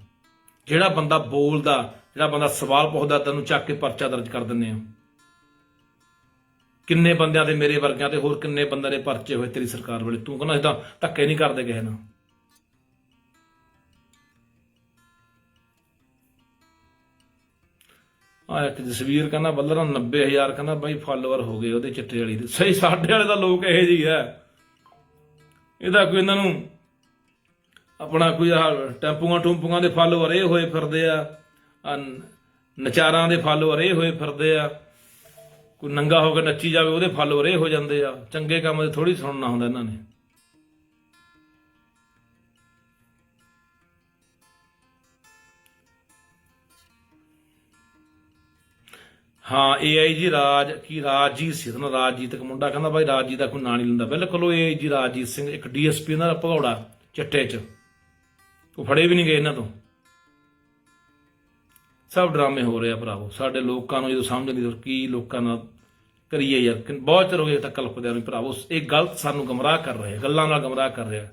Speaker 2: ਜਿਹੜਾ ਬੰਦਾ ਬੋਲਦਾ, ਜਿਹੜਾ ਬੰਦਾ ਸਵਾਲ ਪੁੱਛਦਾ, ਤੈਨੂੰ ਚੱਕ ਕੇ ਪਰਚਾ ਦਰਜ ਕਰ ਦਿੰਦੇ ਆ ਕਿੰਨੇ ਬੰਦਿਆਂ ਦੇ ਮੇਰੇ ਵਰਗਿਆਂ ਤੇ ਹੋਰ ਕਿੰਨੇ ਬੰਦਿਆਂ ਦੇ ਪਰਚੇ ਹੋਏ ਤੇਰੀ ਸਰਕਾਰ ਵੇਲੇ? ਤੂੰ ਕਹਿੰਦਾ ਅਸੀਂ ਤਾਂ ਧੱਕੇ ਨਹੀਂ ਕਰਦੇ ਕਿਸੇ ਨਾਲ। ਆ ਇੱਕ ਜਸਵੀਰ ਕਹਿੰਦਾ ਬੱਲਰਾਂ 90000 ਕਹਿੰਦਾ, ਬਾਈ ਫਾਲੋਅਰ ਹੋ ਗਏ ਉਹਦੇ ਚਿੱਟੇ ਵਾਲੀ ਦੇ। ਸਹੀ, ਸਾਡੇ ਵਾਲੇ ਦਾ ਲੋਕ ਇਹੋ ਜਿਹੀ ਹੈ। ਇਹਦਾ ਕੋਈ ਇਹਨਾਂ ਨੂੰ ਆਪਣਾ ਕੋਈ ਆ ਟੈਂਪੂਆਂ ਟੂੰਪੂਆਂ ਦੇ ਫਾਲੋਅਰ ਇਹ ਹੋਏ ਫਿਰਦੇ ਆ ਨਚਾਰਾਂ ਦੇ ਫਾਲੋਅਰ ਇਹ ਹੋਏ ਫਿਰਦੇ ਆ। ਕੋਈ ਨੰਗਾ ਹੋ ਕੇ ਨੱਚੀ ਜਾਵੇ, ਉਹਦੇ ਫਾਲੋਅਰ ਇਹ ਹੋ ਜਾਂਦੇ ਆ। ਚੰਗੇ ਕੰਮ ਦੇ ਥੋੜੀ ਸੁਣਨਾ ਹੁੰਦਾ ਇਹਨਾਂ ਨੇ। ਹਾਂ ਏਆਈ ਜੀ ਰਾਜ, ਕੀ ਰਾਜਜੀਤ ਸੀ ਨਾ, ਰਾਜਜੀਤ ਇੱਕ ਮੁੰਡਾ ਕਹਿੰਦਾ ਬਾਈ, ਰਾਜਜੀਤ ਦਾ ਕੋਈ ਨਾਂ ਨਹੀਂ ਲੈਂਦਾ। ਬਿਲਕੁਲ ਉਹ ਏਆਈ ਜੀ ਰਾਜਜੀਤ ਸਿੰਘ, ਇੱਕ ਡੀਐਸਪੀ ਦਾ ਭਗੌੜਾ, ਚਿੱਟੇ 'ਚ। ਉਹ ਫੜੇ ਵੀ ਨਹੀਂ ਗਏ ਇਹਨਾਂ ਤੋਂ। ਸਭ ਡਰਾਮੇ ਹੋ ਰਹੇ ਆ ਭਰਾਵੋ। ਸਾਡੇ ਲੋਕਾਂ ਨੂੰ ਜਦੋਂ ਸਮਝ ਨਹੀਂ ਕੀ ਲੋਕਾਂ ਨਾਲ ਕਰੀਏ ਯਾਰ ਬਹੁਤ ਚਿਰ ਹੋ ਗਿਆ ਤੱਕ ਕਲਪਦਿਆਂ ਨੂੰ ਭਰਾਵੋ। ਇਹ ਗਲਤ ਸਾਨੂੰ ਗਮਰਾਹ ਕਰ ਰਹੇ ਗੱਲਾਂ ਨਾਲ ਗਮਰਾਹ ਕਰ ਰਿਹਾ